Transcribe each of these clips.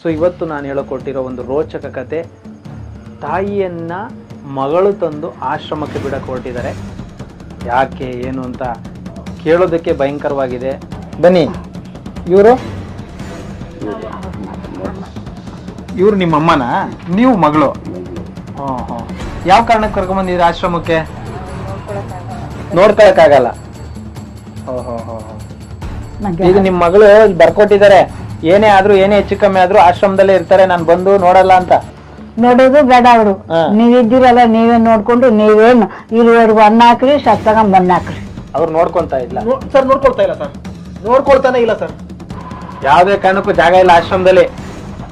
So ಇವತ್ತು ನಾನು ಹೇಳಿಕೊಟ್ಟಿರೋ ಒಂದು ರೋಚಕ ಕತೆ ತಾಯಿಯನ್ನು ಮಗಳು ತಂದು ಆಶ್ರಮಕ್ಕೆ ಬಿಡಕ್ಕೆ ಹೊರಟಿದ್ದಾರೆ ಯಾಕೆ ಏನು ಅಂತ ಕೇಳೋದಕ್ಕೆ ಭಯಂಕರವಾಗಿದೆ. ಬನ್ನಿ ಇವರು? ಇವ್ರು ನಿಮ್ಮ ಅಮ್ಮನ? ನೀವು ಮಗಳು? ಹ್ಞೂ ಯಾವ ಕಾರಣಕ್ಕೆ ಕರ್ಕೊಂಬಂದಿದ್ದೀರಿ ಆಶ್ರಮಕ್ಕೆ? ನೋಡ್ಕೊಳಕ್ಕಾಗಲ್ಲ. ಓಹೋ ಹೋ ಹೋ ಈಗ ನಿಮ್ ಮಗಳು ಬರ್ಕೊಟ್ಟಿದ್ದಾರೆ. ಏನೇ ಆದ್ರೂ ಏನೇ ಹೆಚ್ಚು ಕಮ್ಮಿ ಆದ್ರೂ ಆಶ್ರಮದಲ್ಲೇ ಇರ್ತಾರೆ ನಾನು ಬಂದು ನೋಡಲ್ಲ ಅಂತ. ನೋಡೋದು ಬೇಡ ಅವರು. ನೀವಿದ್ದೀರಲ್ಲ ನೀವೇ ನೋಡ್ಕೊಂಡು ನೀವೇನು ಇರುವವರೆಗೂ ಅನ್ನ ಹಾಕ್ರಿ ಸತ್ತಾಗ ಮಣ್ಣು ಹಾಕ್ರಿ. ಅವ್ರು ನೋಡ್ಕೊಂತ ಇಲ್ಲ. ಸರ್ ನೋಡ್ಕೊಳ್ತಾ ಇಲ್ಲ ಸರ್. ನೋಡ್ಕೊಳ್ತಾನೆ ಇಲ್ಲ ಸರ್. ಯಾವ್ದೇ ಕಾರಣಕ್ಕೂ ಜಾಗ ಇಲ್ಲ ಆಶ್ರಮದಲ್ಲಿ.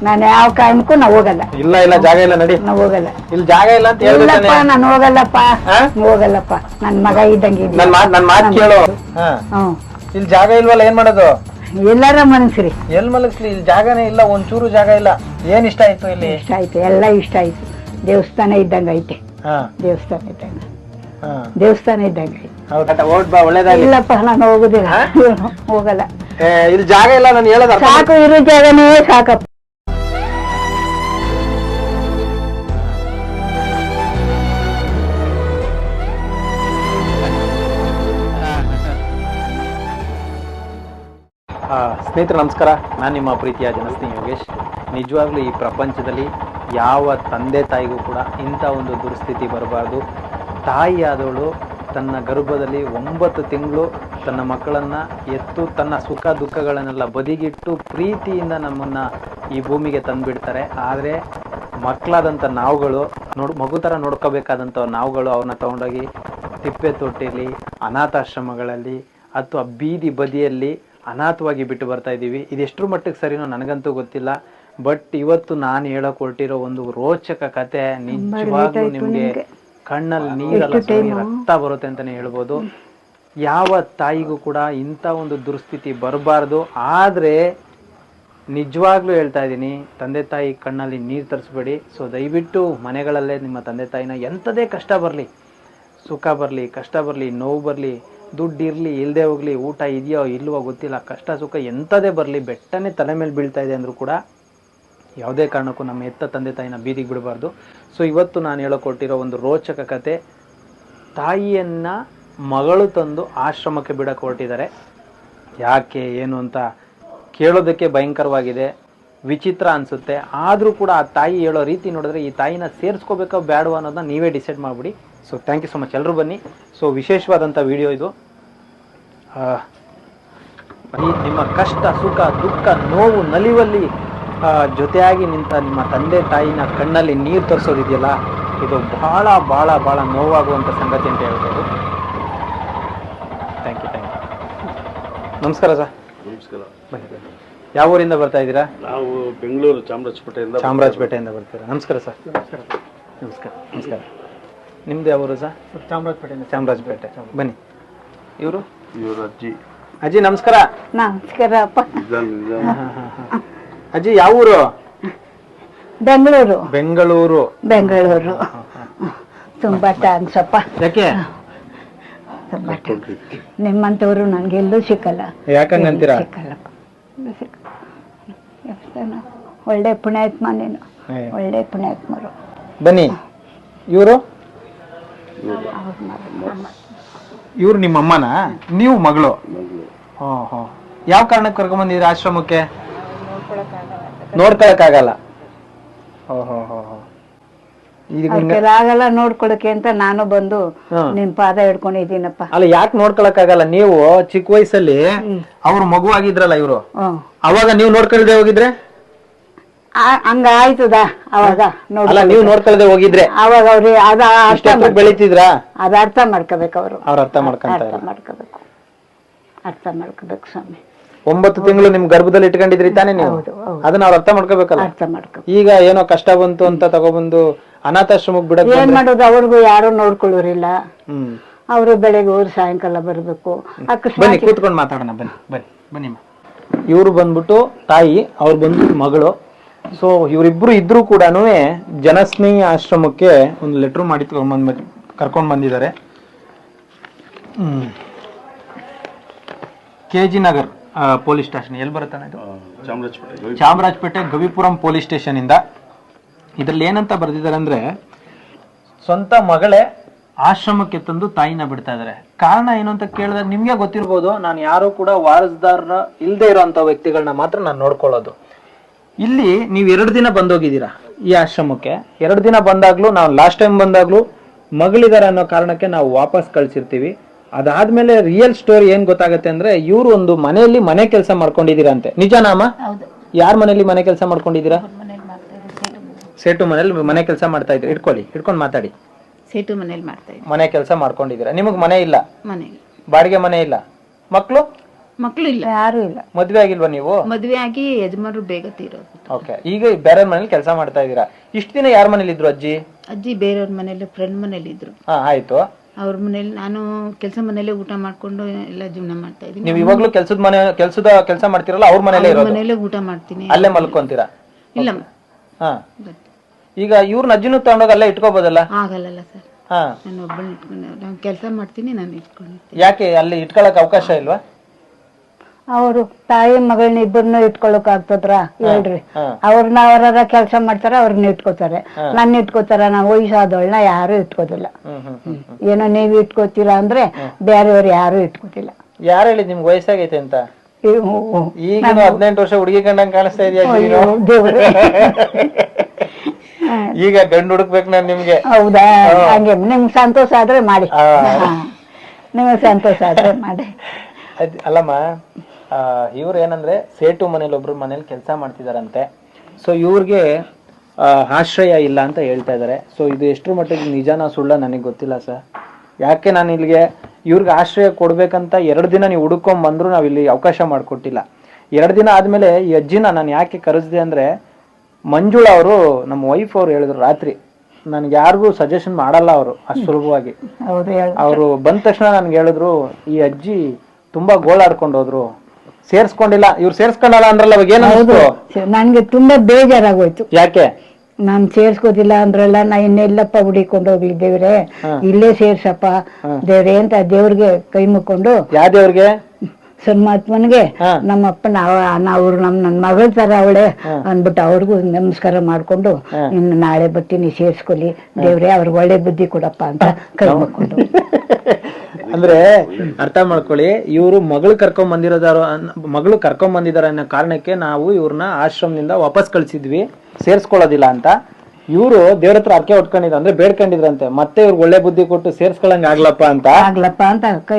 ನಾನು ಯಾವ ಕಾರಣಕ್ಕೂ ನಾವು ಹೋಗಲ್ಲ. ಇಲ್ಲ ಇಲ್ಲ ಜಾಗ ಇಲ್ಲ ನಡಿ. ನಾವು ಹೋಗಲ್ಲ. ಇಲ್ಲಿ ಜಾಗ ಇಲ್ಲ ಅಂತ ಇಲ್ಲಪ್ಪ ಹೇಳ್ತಾನೆ ನಾನು ಹೋಗಲ್ಲಪ್ಪ. ಹೋಗಲ್ಲಪ್ಪ. ನನ್ ಮಗ ಇದ್ದಂಗೆ ನನ್ನ ನನ್ ಮಾತ್ ನನ್ ಮಾತ್ ಕೇಳು. ಹಾ. ಹ್ಮ್. ಇಲ್ಲಿ ಜಾಗ ಇಲ್ವಲ್ಲ ಏನ್ ಮಾಡೋದು? ಎಲ್ಲಾರ ಮನಸ್ರಿ ಎಲ್ ಮಲಗಿಸ್ಲಿ? ಇಲ್ಲಿ ಜಾಗನೇ ಇಲ್ಲ ಒಂಚೂರು ಜಾಗ ಇಲ್ಲ. ಏನ್ ಇಷ್ಟ ಆಯ್ತು ಇಲ್ಲಿ? ಇಷ್ಟ ಆಯ್ತು ಎಲ್ಲ ಇಷ್ಟ ಆಯ್ತು. ದೇವಸ್ಥಾನ ಇದ್ದಂಗ ಐತೆ. ಹಾ. ದೇವಸ್ಥಾನ ಇದ್ದಂಗ. ಹಾ. ದೇವಸ್ಥಾನ ಇದ್ದಂಗ ಐತೆ. ಹೌದಾ. ಓಟ್ ಬಾ ಒಳ್ಳೇದಾಗ್ಲಿ. ಇಲ್ಲಪ್ಪ ನಾನು ಹೋಗುದಿಲ್ಲ. ಹೋಗಲ್ಲ. ಏ, ಇಲ್ಲಿ ಜಾಗ ಇಲ್ಲ ನಾನು ಹೇಳೋದು ಅರ್ಥ ಸಾಕು ಇರೋ ಜಾಗನೇ ಸಾಕಪ್ಪ. ಸ್ನೇಹಿತರೆ, ನಮಸ್ಕಾರ. ನಾನು ನಿಮ್ಮ ಪ್ರೀತಿಯ ಜನಸ್ನೇಹಿ ಯೋಗೇಶ್. ನಿಜವಾಗ್ಲೂ ಈ ಪ್ರಪಂಚದಲ್ಲಿ ಯಾವ ತಂದೆ ತಾಯಿಗೂ ಕೂಡ ಇಂಥ ಒಂದು ದುರ್ಸ್ಥಿತಿ ಬರಬಾರ್ದು. ತಾಯಿಯಾದವಳು ತನ್ನ ಗರ್ಭದಲ್ಲಿ ಒಂಬತ್ತು ತಿಂಗಳು ತನ್ನ ಮಕ್ಕಳನ್ನು ಎತ್ತು ತನ್ನ ಸುಖ ದುಃಖಗಳನ್ನೆಲ್ಲ ಬದಿಗಿಟ್ಟು ಪ್ರೀತಿಯಿಂದ ನಮ್ಮನ್ನು ಈ ಭೂಮಿಗೆ ತಂದುಬಿಡ್ತಾರೆ. ಆದರೆ ಮಕ್ಕಳಾದಂಥ ನಾವುಗಳು, ನೋಡ್, ಮಗು ಥರ ನೋಡ್ಕೋಬೇಕಾದಂಥ ನಾವುಗಳು ಅವನ್ನ ತಗೊಂಡೋಗಿ ತಿಪ್ಪೆ ತೊಟ್ಟಿಲಿ ಅನಾಥಾಶ್ರಮಗಳಲ್ಲಿ ಅಥವಾ ಬೀದಿ ಬದಿಯಲ್ಲಿ ಅನಾಥವಾಗಿ ಬಿಟ್ಟು ಬರ್ತಾ ಇದ್ದೀವಿ. ಇದೆಷ್ಟರ ಮಟ್ಟಕ್ಕೆ ಸರಿನೋ ನನಗಂತೂ ಗೊತ್ತಿಲ್ಲ. ಬಟ್ ಇವತ್ತು ನಾನು ಹೇಳಕ್ ಹೊರಟಿರೋ ಒಂದು ರೋಚಕ ಕತೆ ನಿಜವಾಗ್ಲೂ ನಿಮ್ಗೆ ಕಣ್ಣಲ್ಲಿ ನೀರಲ್ಲ ರಕ್ತ ಬರುತ್ತೆ ಅಂತಾನೆ ಹೇಳ್ಬೋದು. ಯಾವ ತಾಯಿಗೂ ಕೂಡ ಇಂಥ ಒಂದು ದುರ್ಸ್ಥಿತಿ ಬರಬಾರ್ದು. ಆದ್ರೆ ನಿಜವಾಗ್ಲೂ ಹೇಳ್ತಾ ಇದ್ದೀನಿ ತಂದೆ ತಾಯಿ ಕಣ್ಣಲ್ಲಿ ನೀರು ತರಿಸ್ಬೇಡಿ. ಸೊ ದಯವಿಟ್ಟು ಮನೆಗಳಲ್ಲೇ ನಿಮ್ಮ ತಂದೆ ತಾಯಿನ ಎಂಥದೇ ಕಷ್ಟ ಬರಲಿ. ಸುಖ ಬರಲಿ ಕಷ್ಟ ಬರಲಿ ನೋವು ಬರಲಿ. ದುಡ್ಡು ಇರಲಿ ಇಲ್ಲದೆ ಹೋಗಲಿ, ಊಟ ಇದೆಯೋ, ಇಲ್ವೋ ಗೊತ್ತಿಲ್ಲ, ಕಷ್ಟ ಸುಖ ಎಂಥದೇ ಬರಲಿ, ಬೆಟ್ಟನೇ ತಲೆ ಮೇಲೆ ಬೀಳ್ತಾ ಇದೆ ಅಂದರೂ ಕೂಡ ಯಾವುದೇ ಕಾರಣಕ್ಕೂ ನಮ್ಮ ಎತ್ತ ತಂದೆ ತಾಯಿನ ಬೀದಿಗೆ ಬಿಡಬಾರ್ದು. ಸೊ ಇವತ್ತು ನಾನು ಹೇಳಿಕೊಟ್ಟಿರೋ ಒಂದು ರೋಚಕ ಕತೆ, ತಾಯಿಯನ್ನು ಮಗಳು ತಂದು ಆಶ್ರಮಕ್ಕೆ ಬಿಡಕ್ಕೆ ಹೊರಟಿದ್ದಾರೆ. ಯಾಕೆ, ಏನು ಅಂತ ಕೇಳೋದಕ್ಕೆ ಭಯಂಕರವಾಗಿದೆ, ವಿಚಿತ್ರ ಅನಿಸುತ್ತೆ. ಆದರೂ ಕೂಡ ಆ ತಾಯಿ ಹೇಳೋ ರೀತಿ ನೋಡಿದ್ರೆ ಈ ತಾಯಿನ ಸೇರಿಸ್ಕೋಬೇಕೋ ಬೇಡವೋ ಅನ್ನೋದನ್ನ ನೀವೇ ಡಿಸೈಡ್ ಮಾಡಿಬಿಡಿ. So thank you so much ಎಲ್ಲರೂ ಬನ್ನಿ. ಸೊ ವಿಶೇಷವಾದಂಥ ವಿಡಿಯೋ ಇದು. ನಿಮ್ಮ ಕಷ್ಟ ಸುಖ ದುಃಖ ನೋವು ನಲಿವಲ್ಲಿ ಜೊತೆಯಾಗಿ ನಿಂತ ನಿಮ್ಮ ತಂದೆ ತಾಯಿನ ಕಣ್ಣಲ್ಲಿ ನೀರು ತರಿಸೋದಿದೆಯಲ್ಲ ಇದು ಬಹಳ ಬಹಳ ಬಹಳ ನೋವಾಗುವಂಥ ಸಂಗತಿ ಅಂತ ಹೇಳ್ಬೋದು. ಥ್ಯಾಂಕ್ ಯು ಥ್ಯಾಂಕ್ ಯು ನಮಸ್ಕಾರ ಸರ್. ನಮಸ್ಕಾರ. ಬನ್ನಿ ಬನ್ನಿ. ಯಾವ ಊರಿಂದ ಬರ್ತಾ ಇದ್ದೀರಾ? ನಾವು ಬೆಂಗಳೂರು ಚಾಮರಾಜಪೇಟೆಯಿಂದ ಚಾಮರಾಜಪೇಟೆಯಿಂದ ಬರ್ತೀರಾ? ನಮಸ್ಕಾರ ಸರ್. ನಮಸ್ಕಾರ. ನಮಸ್ಕಾರ ನಮಸ್ಕಾರ. ನಿಮ್ದು ಯಾವ ಊರು ಸರ್? ಚಾಮರಾಜಪೇಟೆ ಚಾಮರಾಜಪೇಟೆ. ಬನ್ನಿ. ಇವರು? ಇವ್ರ ಅಜ್ಜಿ. ಅಜ್ಜಿ ನಮಸ್ಕಾರ. ನಮಸ್ಕಾರಪ್ಪ. ಅಜ್ಜಿ ಯಾವ ಊರು? ಬೆಂಗಳೂರು. ಬೆಂಗಳೂರು. ಬೆಂಗಳೂರು. ತುಂಬಾ ಟ್ಯಾಂಕ್ಸಪ್ಪ ಯಾಕೆ? ತುಂಬಾ thanks. ನಿಮ್ಮಂಥವ್ರು ನನಗೆಲ್ಲೂ ಸಿಕ್ಕಲ್ಲ. ಯಾಕಂಗಂತೀರಾ ಸಿಕ್ಕಲ್ಲಪ್ಪ. ಎಲ್ಲೂ. ದೇವಸ್ಥಾನ ಒಳ್ಳೆ ಪುಣ್ಯಾತ್ಮ ನೀನು. ಒಳ್ಳೆ ಪುಣ್ಯಾತ್ಮರು. ಬನ್ನಿ. ಇವರು? ಇವ್ರು ನಿಮ್ಮ ಅಮ್ಮನ ನೀವು ಮಗಳು? ಹ್ಞೂ ಯಾವ ಕಾರಣಕ್ಕೆ ಕರ್ಕೊಂಬಂದಿದ್ರಿ ಆಶ್ರಮಕ್ಕೆ? ನೋಡ್ಕೊಳಕ್ಕಾಗಲ್ಲ. ಹೋ ಹೋ ಹೋ ಈಗ ನಿಮ್ಗೆ- ಆಗಲ್ಲ ನೋಡ್ಕೊಳಕ್ಕೆ ಅಂತ ನಾನು ಬಂದು ಹಾ. ನಿಮ್ ಪಾದ ಹಿಡ್ಕೊಂಡಿದ್ದೀನಪ್ಪ. ಅಲ್ಲ ಯಾಕೆ ನೋಡ್ಕೊಳಕ್ಕಾಗಲ್ಲ? ನೀವು ಚಿಕ್ಕ ವಯಸ್ಸಲ್ಲಿ ಅವ್ರ ಮಗು ಆಗಿದ್ರಲ್ಲ ಇವರು. ಅವಾಗ ನೀವು ನೋಡ್ಕೊಳ್ದೆ ಹೋಗಿದ್ರೆ? ಹಂಗ ಆಯ್ತದ ಅವಾಗ ನೋಡಿ ಅಲ್ಲ ನೀವು ನೋಡ್ಕೊಳ್ದೆ ಹೋಗಿದ್ರೆ ಅವಾಗ ಅವ್ರಿ ಅದ ಅರ್ಥ ಬೆಳಿತಿದ್ರಾ? ಅದ ಅರ್ಥ ಮಾಡ್ಕೋಬೇಕು ಅವರು. ಅವ್ರ ಅರ್ಥ ಮಾಡ್ಕೊಂತ ಅರ್ಥ ಮಾಡ್ಕೋಬೇಕು. ಅರ್ಥ ಮಾಡ್ಕೋಬೇಕು ಸ್ವಾಮಿ. ಒಂಬತ್ತು ತಿಂಗಳು ನಿಮ್ ಗರ್ಭದಲ್ಲಿ ಇಟ್ಕೊಂಡಿದ್ರಿ ತಾನೇ ನೀವು? ಹೌದು, ಹೌದು. ಅದನ್ನ ಅವ್ರು ಅರ್ಥ ಮಾಡ್ಕೋಬೇಕಲ್ಲ? ಅರ್ಥ ಮಾಡ್ಕೋ ಈಗ ಏನೋ ಕಷ್ಟ ಬಂತು ಅಂತ ತಗೊಬಂದು ಅನಾಥಾಶ್ರಮಕ್ ಬಿಡಕ್ ಏನ್ ಮಾಡೋದು ಅವ್ರಿಗೂ ಯಾರು ನೋಡ್ಕೊಳ್ಳೋರಿಲ್ಲ. ಹ್ಮ್. ಅವರು ಬೆಳಗ್ಗೆ ಹೋಗಿ ಸಾಯಂಕಾಲ ಬರ್ಬೇಕು. ಬನ್ನಿ ಅಕಸ್ಮಾತ್ ಕೂತ್ಕೊಂಡು ಮಾತಾಡೋಣ ಬನ್ನಿ ಬನ್ನಿ ಬನ್ನಿ ಇವರು ಬಂದ್ಬಿಟ್ಟು ತಾಯಿ ಅವ್ರು ಬಂದ್ಬಿಟ್ಟು ಮಗಳು ಸೊ ಇವರಿಬ್ರು ಇದ್ರು ಕೂಡ ಜನಸ್ನೇಹಿ ಆಶ್ರಮಕ್ಕೆ ಒಂದು ಲೆಟ್ರ್ ಮಾಡಿ ಕರ್ಕೊಂಡ್ ಕರ್ಕೊಂಡು ಬಂದಿದ್ದಾರೆ. K G Nagar police station ಎಲ್ಲಿ ಬರುತ್ತಾನೆ ಇದು? ಚಾಮರಾಜಪೇಟೆ ಚಾಮರಾಜಪೇಟೆ ಗವಿಪುರಂ ಪೊಲೀಸ್ ಸ್ಟೇಷನ್ ಇಂದ. ಇದ್ರಲ್ಲಿ ಏನಂತ ಬರ್ದಿದ್ದಾರೆ ಅಂದ್ರೆ ಸ್ವಂತ ಮಗಳೇ ಆಶ್ರಮಕ್ಕೆ ತಂದು ತಾಯಿನ ಬಿಡ್ತಾ ಇದಾರೆ ಕಾರಣ ಏನು ಅಂತ ಕೇಳಿದಾಗ ನಿಮ್ಗೆ ಗೊತ್ತಿರ್ಬೋದು ನಾನು ಯಾರು ಕೂಡ ವಾರಸ್ದಾರ ಇಲ್ಲದೆ ಇರೋಂಥ ವ್ಯಕ್ತಿಗಳನ್ನ ಮಾತ್ರ ನಾನು ನೋಡ್ಕೊಳ್ಳೋದು. ಇಲ್ಲಿ ನೀವು ಎರಡು ದಿನ ಬಂದೋಗಿದ್ದೀರಾ ಈ ಆಶ್ರಮಕ್ಕೆ? ಎರಡು ದಿನ ಬಂದಾಗ್ಲೂ ನಾವು ಲಾಸ್ಟ್ ಟೈಮ್ ಬಂದಾಗ್ಲೂ ಮಗಳಿದಾರೆ ಅನ್ನೋ ಕಾರಣಕ್ಕೆ ನಾವು ವಾಪಸ್ ಕಳ್ಸಿರ್ತೀವಿ. ಅದಾದ್ಮೇಲೆ ರಿಯಲ್ ಸ್ಟೋರಿ ಏನ್ ಗೊತ್ತಾಗತ್ತೆ ಅಂದ್ರೆ ಇವರು ಒಂದು ಮನೆಯಲ್ಲಿ ಮನೆ ಕೆಲಸ ಮಾಡ್ಕೊಂಡಿದ್ದೀರಾ ಅಂತೆ ನಿಜನಾಮ ಯಾರ ಮನೆಯಲ್ಲಿ ಮನೆ ಕೆಲಸ ಮಾಡ್ಕೊಂಡಿದ್ದೀರಾ? ಸೇಟು ಮನೇಲಿ ಮನೆ ಕೆಲಸ ಮಾಡ್ತಾ ಇದ್ರಿ. ಇಟ್ಕೊಳ್ಳಿ ಇಟ್ಕೊಂಡು ಮಾತಾಡಿ. ಸೇಟು ಮನೇಲಿ ಮಾಡ್ತಾ ಮನೆ ಕೆಲಸ ಮಾಡ್ಕೊಂಡಿದ್ದೀರಾ? ನಿಮಗೆ ಮನೆ ಇಲ್ಲ? ಬಾಡಿಗೆ ಮನೆ ಇಲ್ಲ? ಮಕ್ಕಳು ಮಕ್ಕಳು ಇಲ್ಲ ಯಾರು ಇಲ್ಲ. ಮದ್ವೆ ಆಗಿಲ್ವಾ ನೀವು? ಮದ್ವೆ ಆಗಿ ಯಜಮಾನರು ಬೇಗ ತೀರೋದು. ಓಕೆ ಈಗ ಬೇರೆ ಮನೇಲಿ ಕೆಲಸ ಮಾಡ್ತಾ ಇದ್ದೀರಾ? ಇಷ್ಟು ದಿನ ಯಾರ ಮನೇಲಿ ಇದ್ರು ಅಜ್ಜಿ? ಅಜ್ಜಿ ಬೇರೆಯವ್ರ ಮನೇಲಿ ಫ್ರೆಂಡ್ ಮನೇಲಿ ಇದ್ರು ಹಾ ಆಯ್ತು. ಅವ್ರ ಮನೇಲಿ ನಾನು ಕೆಲಸ ಮನೇಲೆ ಊಟ ಮಾಡ್ಕೊಂಡು ಎಲ್ಲ ಜೀವನ ಮಾಡ್ತಾ ಇದ್ದೀನಿ. ನೀವು ಇವಾಗ್ಲೂ ಕೆಲಸದ ಮನೆ ಕೆಲ್ಸದ ಕೆಲಸ ಮಾಡ್ತಿರಲ್ಲ ಅವ್ರ ಮನೇಲಿ ಇರೋದು? ಮನೇಲೆ ಊಟ ಮಾಡ್ತೀನಿ. ಅಲ್ಲೇ ಮಲ್ಕೊಂತೀರಾ? ಇಲ್ಲ. ಹಾ. ಈಗ ಇವ್ರನ್ನ ಅಜ್ಜಿನೂ ತಗೊಂಡೋಗಿ ಅಲ್ಲೇ ಇಟ್ಕೋಬೋದಲ್ಲ? ಆಗಲ್ಲ ಸರ್. ಹಾ. ನಾನು ಒಬ್ಬಳನ್ನ ಇಟ್ಕೊಂಡು ನಾನು ಕೆಲಸ ಮಾಡ್ತೀನಿ ನಾನು ಇಟ್ಕೊಂಡಿರ್ತೀನಿ. ಯಾಕೆ ಅಲ್ಲಿ ಇಟ್ಕೊಳಕ್ ಅವಕಾಶ ಇಲ್ವಾ? ಅವರು ತಾಯಿ ಮಗಳನ್ನ ಇಬ್ಬರನ್ನ ಇಟ್ಕೊಳಕ್ ಆಗ್ತದ್ರ? ಹೇಳ್ರಿ. ಅವ್ರನ್ನ ಅವರ ಕೆಲಸ ಮಾಡ್ತಾರ ಅವ್ರನ್ನ ಇಟ್ಕೋತಾರೆ. ನನ್ನ ಇಟ್ಕೋತಾರ ನಾ ವಯಸ್ಸಾದವಳನ್ನ ಯಾರು ಇಟ್ಕೋದಿಲ್ಲ. ಏನೋ ನೀವ್ ಇಟ್ಕೋತೀರಾ ಅಂದ್ರೆ ಬೇರೆಯವ್ರು ಯಾರು ಇಟ್ಕೋತಿಲ್ಲ. ಯಾರು ಹೇಳಿ ನಿಮ್ಗೆ ವಯಸ್ಸಾಗೈತೆ ಅಂತ. ಈಗ ಹದಿನೆಂಟು ವರ್ಷ ಹುಡುಗಿ ಕಂಡಂಗ್ ಕಾಣಿಸ್ತಾ ಇದೆಯಾ ಈಗ ಗಂಡು ಹುಡುಕ್ಬೇಕು ನಾನು ನಿಮ್ಗೆ. ಹೌದಾ? ಹಂಗೆ ನಿಮ್ಗೆ ಸಂತೋಷ ಆದ್ರೆ ಮಾಡಿ. ನಿಮ್ಗೆ ಸಂತೋಷ ಆದ್ರೆ ಮಾಡಿ. ಅಲ್ಲಮ್ಮ ಇವ್ರು ಏನಂದ್ರೆ ಸೇಟು ಮನೇಲಿ ಒಬ್ರು ಮನೇಲಿ ಕೆಲಸ ಮಾಡ್ತಿದಾರಂತೆ. ಸೊ ಇವ್ರಿಗೆ ಆಶ್ರಯ ಇಲ್ಲ ಅಂತ ಹೇಳ್ತಾ ಇದ್ದಾರೆ ಸೊ ಇದು ಎಷ್ಟರ ಮಟ್ಟಿಗೆ ನಿಜಾನ ಸುಳ್ಳ ನನಗೆ ಗೊತ್ತಿಲ್ಲ ಸರ್. ಯಾಕೆ ನಾನು ಇಲ್ಲಿಗೆ ಇವ್ರಿಗೆ ಆಶ್ರಯ ಕೊಡ್ಬೇಕಂತ ಎರಡು ದಿನ ನೀವು ಹುಡುಕೊಂಡ್ ಬಂದ್ರು ನಾವು ಇಲ್ಲಿ ಅವಕಾಶ ಮಾಡಿಕೊಟ್ಟಿಲ್ಲ. ಎರಡು ದಿನ ಆದಮೇಲೆ ಈ ಅಜ್ಜಿನ ನಾನು ಯಾಕೆ ಕರೆಸಿದೆ ಅಂದ್ರೆ ಮಂಜುಳಾ ಅವರು ನಮ್ಮ ವೈಫ್ ಅವ್ರು ಹೇಳಿದ್ರು ರಾತ್ರಿ. ನನ್ಗೆ ಯಾರಿಗೂ ಸಜೆಷನ್ ಮಾಡಲ್ಲ ಅವರು ಅಷ್ಟು ಸುಲಭವಾಗಿ. ಅವರು ಬಂದ ತಕ್ಷಣ ನನ್ಗೆ ಹೇಳಿದ್ರು ಈ ಅಜ್ಜಿ ತುಂಬಾ ಗೋಳಾಡ್ಕೊಂಡು ಹೋದ್ರು. ಸೇರ್ಸ್ಕೊಂಡಿಲ್ಲ ಇವ್ರು ಸೇರ್ಸ್ಕೊಂಡಲ್ಲ ಅಂದ್ರಲ್ಲ ಅವಾಗ ಏನ್ ಹೌದು. ನನ್ಗೆ ತುಂಬಾ ಬೇಜಾರಾಗೋಯ್ತು. ಯಾಕೆ? ನಾನ್ ಸೇರ್ಸ್ಕೋದಿಲ್ಲ ಅಂದ್ರಲ್ಲ ನಾ ಇನ್ನೆಲ್ಲಪ್ಪ ಹುಡಿಕೊಂಡು ಹೋಗ್ಲಿ ದೇವ್ರೆ. ಇಲ್ಲೇ ಸೇರ್ಸಪ್ಪ. ದೇವ್ರೆ ಅಂತ ದೇವ್ರಿಗೆ ಕೈ ಮುಕ್ಕೊಂಡು. ಯಾವ ದೇವ್ರಿಗೆ? ಸನ್ಮಾತ್ಮನ್ಗೆ ನಮ್ಮ ನಮ್ಮಪ್ಪ ನಾವ್ ಅವ್ರು ನಮ್ ನನ್ ಮಗಳ ತರ ಅವಳೆ ಅಂದ್ಬಿಟ್ಟು ಅವ್ರಿಗೂ ನಮಸ್ಕಾರ ಮಾಡ್ಕೊಂಡು ಇನ್ನು ನಾಳೆ ಬರ್ತೀನಿ ಸೇರ್ಸ್ಕೊಲಿ ದೇವ್ರೆ ಅವ್ರಿಗೆ ಒಳ್ಳೆ ಬುದ್ಧಿ ಕೊಡಪ್ಪ ಅಂತ ಕೈ ಮುಕ್ಕೊಂಡು ಅಂದ್ರೆ ಅರ್ಥ ಮಾಡ್ಕೊಳ್ಳಿ ಇವರು ಮಗಳು ಕರ್ಕೊಂಡ್ ಬಂದಿರೋದಾರು ಮಗಳು ಕರ್ಕೊಂಡ್ ಬಂದಿದಾರ ಅನ್ನೋ ಕಾರಣಕ್ಕೆ ನಾವು ಇವ್ರನ್ನ ಆಶ್ರಮದಿಂದ ವಾಪಸ್ ಕಳ್ಸಿದ್ವಿ ಸೇರ್ಸ್ಕೊಳ್ಳೋದಿಲ್ಲ ಅಂತ. ಇವರು ದೇವ್ರ ಹತ್ರ ಅರ್ಕೆ ಹೊಟ್ಕೊಂಡಿದ್ರು ಅಂದ್ರೆ ಬೇಡ್ಕೊಂಡಿದ್ರಂತೆ. ಮತ್ತೆ ಇವ್ರಿಗೆ ಒಳ್ಳೆ ಬುದ್ಧಿ ಕೊಟ್ಟು ಸೇರ್ಸ್ಕೊಳಂಗ ಆಗ್ಲಪ್ಪ ಅಂತ. ಆಗ್ಲಪ್ಪ ಕೈ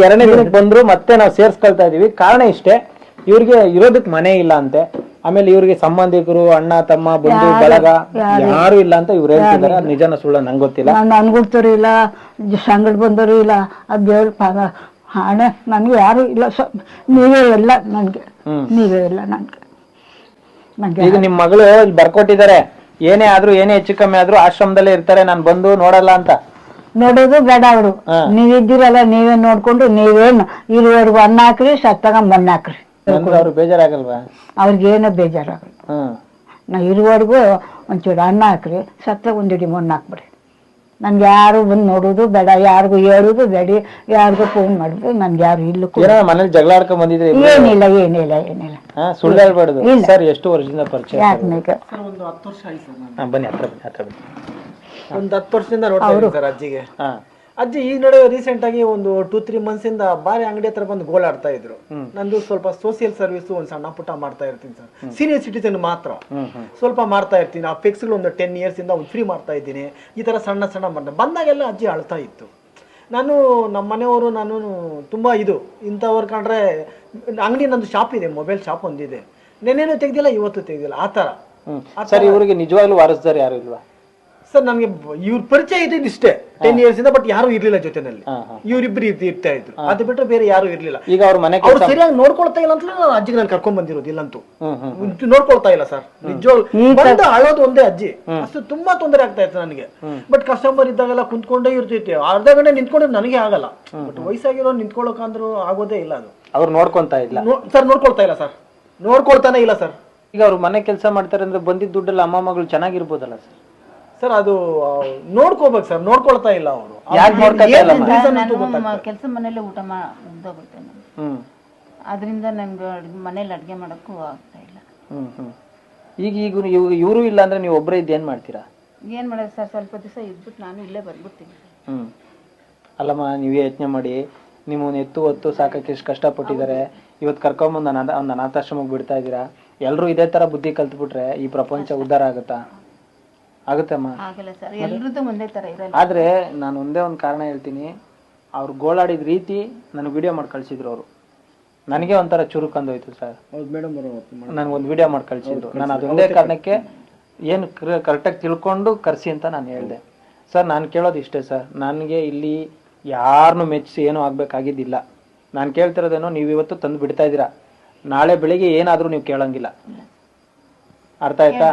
ಎರಡನೇ ದಿನಕ್ಕೆ ಬಂದ್ರು ಮತ್ತೆ ನಾವು ಸೇರ್ಸ್ಕೊಳ್ತಾ ಇದೀವಿ. ಕಾರಣ ಇಷ್ಟೇ ಇವ್ರಿಗೆ ಇರೋದಕ್ ಮನೆ ಇಲ್ಲ ಅಂತೆ. ಆಮೇಲೆ ಇವ್ರಿಗೆ ಸಂಬಂಧಿಕರು ಅಣ್ಣ ತಮ್ಮ ಬಂಧು ಬಳಗ ಯಾರು ಇಲ್ಲ. ಅಂತ ಇವ್ರು ಹೇಳ್ತಿದ್ದಾರೆ. ಅದ್ ನಿಜನ ಸುಳ್ಳ ನಂಗೆ ಗೊತ್ತಿಲ್ಲ. ನಾನು ಅನ್ಗುಡ್ತರು ಇಲ್ಲ. ಸಂಗಡ ಬಂದರು ಇಲ್ಲ. ಅದ್ ದೇವ್ರ ಪಾದ. ಹಣ ನನ್ಗೆ ಯಾರು ಇಲ್ಲ. ಸ- ನೀವೇ ಎಲ್ಲ ನನ್ಗೆ. ನೀವೇ ಇಲ್ಲ ನನ್ಗೆ. ನನ್ಗೆ ಈಗ ನಿಮ್ ಮಗಳು ಇಲ್ಲಿ ಬರ್ಕೊಟ್ಟಿದ್ದಾರೆ. ಏನೇ ಆದ್ರೂ ಏನೇ ಹೆಚ್ಚು ಕಮ್ಮಿ ಆದ್ರೂ ಆಶ್ರಮದಲ್ಲೇ ಇರ್ತಾರೆ ನಾನು ಬಂದು ನೋಡಲ್ಲ ಅಂತ. ನೋಡೋದು ಬೇಡ ಅವರು. ನೀವಿದ್ದೀರಲ್ಲ ನೀವೇ ನೋಡ್ಕೊಂಡು ನೀವೇನು ಇಲ್ಲಿವರೆಗೂ ಅನ್ನ ಹಾಕ್ರಿ ಸತ್ತಾಗ ಮಣ್ಣು ಹಾಕ್ರಿ. ಅವ್ರು ಬೇಜಾರಾಗಲ್ವಾ? ಅವ್ರಿಗೇನು ಬೇಜಾರಾಗಲ್ಲ. ಹ್ಮ್ ನಾ ಇರುವವರೆಗೂ ಒಂಚೂರು ಅನ್ನ ಹಾಕ್ರಿ ಸತ್ತಾಗ ಒಂದಿಡಿ ಮಣ್ಣು ಹಾಕ್ಬಿಡಿ ನನ್ಗೆ ಯಾರು ಬಂದು ನೋಡೋದು ಬೇಡ ಯಾರಿಗೂ ಹೇಳೋದು ಬೇಡ ಯಾರಿಗೂ ಫೋನ್ ಮಾಡೋದು ನನ್ಗೆ ಯಾರು ಇಲ್ಲೂ ಕೂಡ ಏನೋ ಮನೇಲಿ ಜಗಳ ಆಡ್ಕೊಂಡ್ ಬಂದಿದ್ರೆ ಏನಿಲ್ಲ ಏನಿಲ್ಲ ಏನಿಲ್ಲ. ಹಾ ಸುಳ್ಳು ಹೇಳ್ಬಾರ್ದು ಸರ್ ಎಷ್ಟು ವರ್ಷದಿಂದ ಪರಿಚಯ ಯಾಕೆ ಮೇಕ ಸರ್ ಒಂದು ಹತ್ತು ವರ್ಷ ಆಯ್ತು ಸರ್ ನಾನು ಹಾ, ಬನ್ನಿ ಹತ್ರ ಬನ್ನಿ ಹತ್ರ ಬನ್ನಿ. ಒಂದು ಹತ್ತು ವರ್ಷದಿಂದ ನೋಡ್ತಾ ಇದ್ದೀನಿ ಸರ್ ಅಜ್ಜಿಗೆ. ಹಾ. ಅಜ್ಜಿ ಈ ನಡುವೆ ರೀಸೆಂಟ್ ಆಗಿ ಒಂದು ಟೂ ತ್ರೀ ಮಂತ್ಸ್ ಇಂದ ಬಾರಿ ಅಂಗಡಿ ಹತ್ರ ಬಂದು ಗೋಳಾಡ್ತಾ ಇದ್ರು. ನಂದು ಸ್ವಲ್ಪ ಸೋಷಿಯಲ್ ಸರ್ವಿಸ್ ಒಂದು ಸಣ್ಣ ಪುಟ್ಟ ಮಾಡ್ತಾ ಇರ್ತೀನಿ ಸರ್. ಸೀನಿಯರ್ ಸಿಟಿಸನ್ ಮಾತ್ರ. ಸ್ವಲ್ಪ ಮಾಡ್ತಾ ಇರ್ತೀನಿ. ಆ ಫಿಕ್ಸ್ ಒಂದು ಟೆನ್ ಇಯರ್ಸ್ ಇಂದ ಒಂದು ಫ್ರೀ ಮಾಡ್ತಾ ಇದ್ದೀನಿ. ಈ ತರ ಸಣ್ಣ ಸಣ್ಣ ಮಾಡ್ತಾ ಬಂದಾಗೆಲ್ಲ ಅಜ್ಜಿ ಅಳ್ತಾ ಇತ್ತು. ನಾನು ನಮ್ಮ ಮನೆಯವರು ನಾನು ತುಂಬಾ ಇದು ಇಂಥವ್ರು ಕಂಡ್ರೆ ಅಂಗಡಿ ನಂದು ಶಾಪ್ ಇದೆ ಮೊಬೈಲ್ ಶಾಪ್ ಒಂದಿದೆ. ನೆನ್ನೆನೂ ತೆಗ್ದಿಲ್ಲ ಇವತ್ತು ತೆಗ್ದಿಲ್ಲ. ಆ ಥರ ಹ್ಮ್. ಸರ್ ಇವರಿಗೆ ನಿಜವಾಗ್ಲೂ ವಾರಸ್ದಾರ ಯಾರು ಇಲ್ವಾ? ಸರ್ ನನಗೆ ಇವ್ರ ಪರಿಚಯ ಇದ್ದಿದ್ದು ಇಷ್ಟೇ. ಟೆನ್ ಇಯರ್ಸ್ ಇಂದ ಬಟ್ ಯಾರು ಇರ್ಲಿಲ್ಲ ಜೊತೆನಲ್ಲಿ. ಇವ್ರಿಬ್ರು ಇರ್ತಿ- ಇರ್ತಾ ಇದ್ರು. ಅದು ಬಿಟ್ಟರೆ ಬೇರೆ ಯಾರು ಇರ್ಲಿಲ್ಲ. ಈಗ ಅವ್ರ ಮನೆ ಅವ್ರು ಸರಿಯಾಗಿ ನೋಡ್ಕೊಳ್ತಾ ಇಲ್ಲ ಅಂತ ನಾನು ಅಜ್ಜಿಗೆ ನಾನು ಕರ್ಕೊಂಡ್ ಬಂದಿರೋದು ಇಲ್ಲಂತೂ. ನೋಡ್ಕೊಳ್ತಾ ಇಲ್ಲ ಸರ್. ನಿಜವಾಗ್ಲು ಬಂದು ಅಳೋದು ಒಂದೇ ಅಜ್ಜಿ. ಅಷ್ಟು ತುಂಬಾ ತೊಂದರೆ ಆಗ್ತಾ ಇತ್ತು ನನಗೆ. ಬಟ್ ಕಸ್ಟಮರ್ ಇದ್ದಾಗೆಲ್ಲ ಕುಂತ್ಕೊಂಡೇ ಇರ್ತೈತೆ ಅರ್ಧ ಗಂಟೆ ನಿಂತ್ಕೊಂಡ್ರೆ ನನಗೆ ಆಗಲ್ಲ. ಬಟ್ ವಯಸ್ಸಾಗಿರೋ ನಿಂತ್ಕೊಳ್ಳೋಕಂದ್ರೂ ಆಗೋದೇ ಇಲ್ಲ ಅದು. ಅವ್ರು ನೋಡ್ಕೊಂತ ಇಲ್ಲ. ಸರ್ ನೋಡ್ಕೊಳ್ತಾ ಇಲ್ಲ ಸರ್. ನೋಡ್ಕೊಳ್ತಾನೆ ಇಲ್ಲ ಸರ್. ಈಗ ಅವ್ರು ಮನೆ ಕೆಲಸ ಮಾಡ್ತಾರೆ ಅಂದ್ರೆ ಬಂದಿದ್ದ ದುಡ್ಡಲ್ಲಿ ಅಮ್ಮ ಮಗಳು ಚೆನ್ನಾಗಿರ್ಬೋದಲ್ಲ ಸರ್? ಸರ್ ಅದು ನೋಡ್ಕೋಬೇಕು ಸರ್ ನೋಡ್ಕೊಳ್ತಾ ಇಲ್ಲ ಅವರು. ಯಾಕ್ ನೋಡ್ಕೊಳ್ತಾ ಇಲ್ಲ ಅಮ್ಮ? ಕೆಲಸ ಮನೇಲೆ ಊಟ ಮಾಡ್ತೇನೆ ಹ್ಮ್. ಅದರಿಂದ ನನಗೆ ಮನೇಲಿ ಅಡುಗೆ ಮಾಡೋಕ್ಕೂ ಆಗ್ತಾ ಇಲ್ಲ. ಹ್ಮ್ ಹ್ಮ್. ಈಗ ಈಗ ಇವರು ಇಲ್ಲ ಅಂದ್ರೆ ನೀವು ಒಬ್ಬರೇ ಇದ್ದು ಏನ್ ಮಾಡ್ತೀರಾ? ಏನು ಮಾಡೋದು ಸರ್? ಸ್ವಲ್ಪ ದಿವಸ ಇದ್ಬಿಟ್ಟು ನಾನು ಇಲ್ಲೇ ಬಂದ್ಬಿಡ್ತೀನಿ. ಹ್ಮ್. ಅಲ್ಲಮ್ಮ ನೀವೇ ಯೋಚನೆ ಮಾಡಿ. ನಿಮ್ಮ ಎತ್ತು ಹೊತ್ತು ಸಾಕಕ್ಕೆ ಎಷ್ಟು ಕಷ್ಟಪಟ್ಟಿದ್ದಾರೆ. ಇವತ್ತು ಕರ್ಕೊಂಬಂದು ಅನಾಥ ಒಂದು ಅನಾಥಾಶ್ರಮಕ್ಕೆ ಬಿಡ್ತಾ ಇದ್ದೀರಾ. ಎಲ್ಲರೂ ಇದೇ ತರ ಬುದ್ಧಿ ಕಲ್ತ್ಬಿಟ್ರೆ ಈ ಪ್ರಪಂಚ ಉದ್ಧಾರ ಆಗುತ್ತಾ? ಆಗುತ್ತಮ್ಮ? ಆಗಲ್ಲ ಸರ್ ಎಲ್ರದ್ದು ಒಂದೇ ಥರ ಇರಲ್ಲ ಆದ್ರೆ ನಾನು ಒಂದೇ ಒಂದು ಕಾರಣ ಹೇಳ್ತೀನಿ. ಅವ್ರು ಗೋಳಾಡಿದ ರೀತಿ ನನಗೆ ವಿಡಿಯೋ ಮಾಡಿ ಕಳ್ಸಿದ್ರು ಅವರು. ನನಗೆ ಒಂಥರ ಚುರುಕಂದೋಯ್ತು ಸರ್. ಹೌದು ಮೇಡಮ್ ನನಗೆ ಒಂದು ವಿಡಿಯೋ ಮಾಡಿ ಕಳ್ಸಿದ್ರು. ನಾನು ಅದೊಂದೇ ಕಾರಣಕ್ಕೆ ಏನು ಕರೆಕ್ಟಾಗಿ ತಿಳ್ಕೊಂಡು ಕರೆಸಿ ಅಂತ ನಾನು ಹೇಳಿದೆ. ಸರ್ ನಾನು ಕೇಳೋದು ಇಷ್ಟೇ ಸರ್. ನನಗೆ ಇಲ್ಲಿ ಯಾರನ್ನು ಮೆಚ್ಚಿಸಿ ಏನೂ ಆಗಬೇಕಾಗಿದ್ದಿಲ್ಲ. ನಾನು ಕೇಳ್ತಿರೋದೇನೋ ನೀವು ಇವತ್ತು ತಂದು ಬಿಡ್ತಾ ಇದ್ದೀರಾ. ನಾಳೆ ಬೆಳಿಗ್ಗೆ ಏನಾದರೂ ನೀವು ಕೇಳಂಗಿಲ್ಲ. ಅರ್ಥ ಆಯ್ತಾ?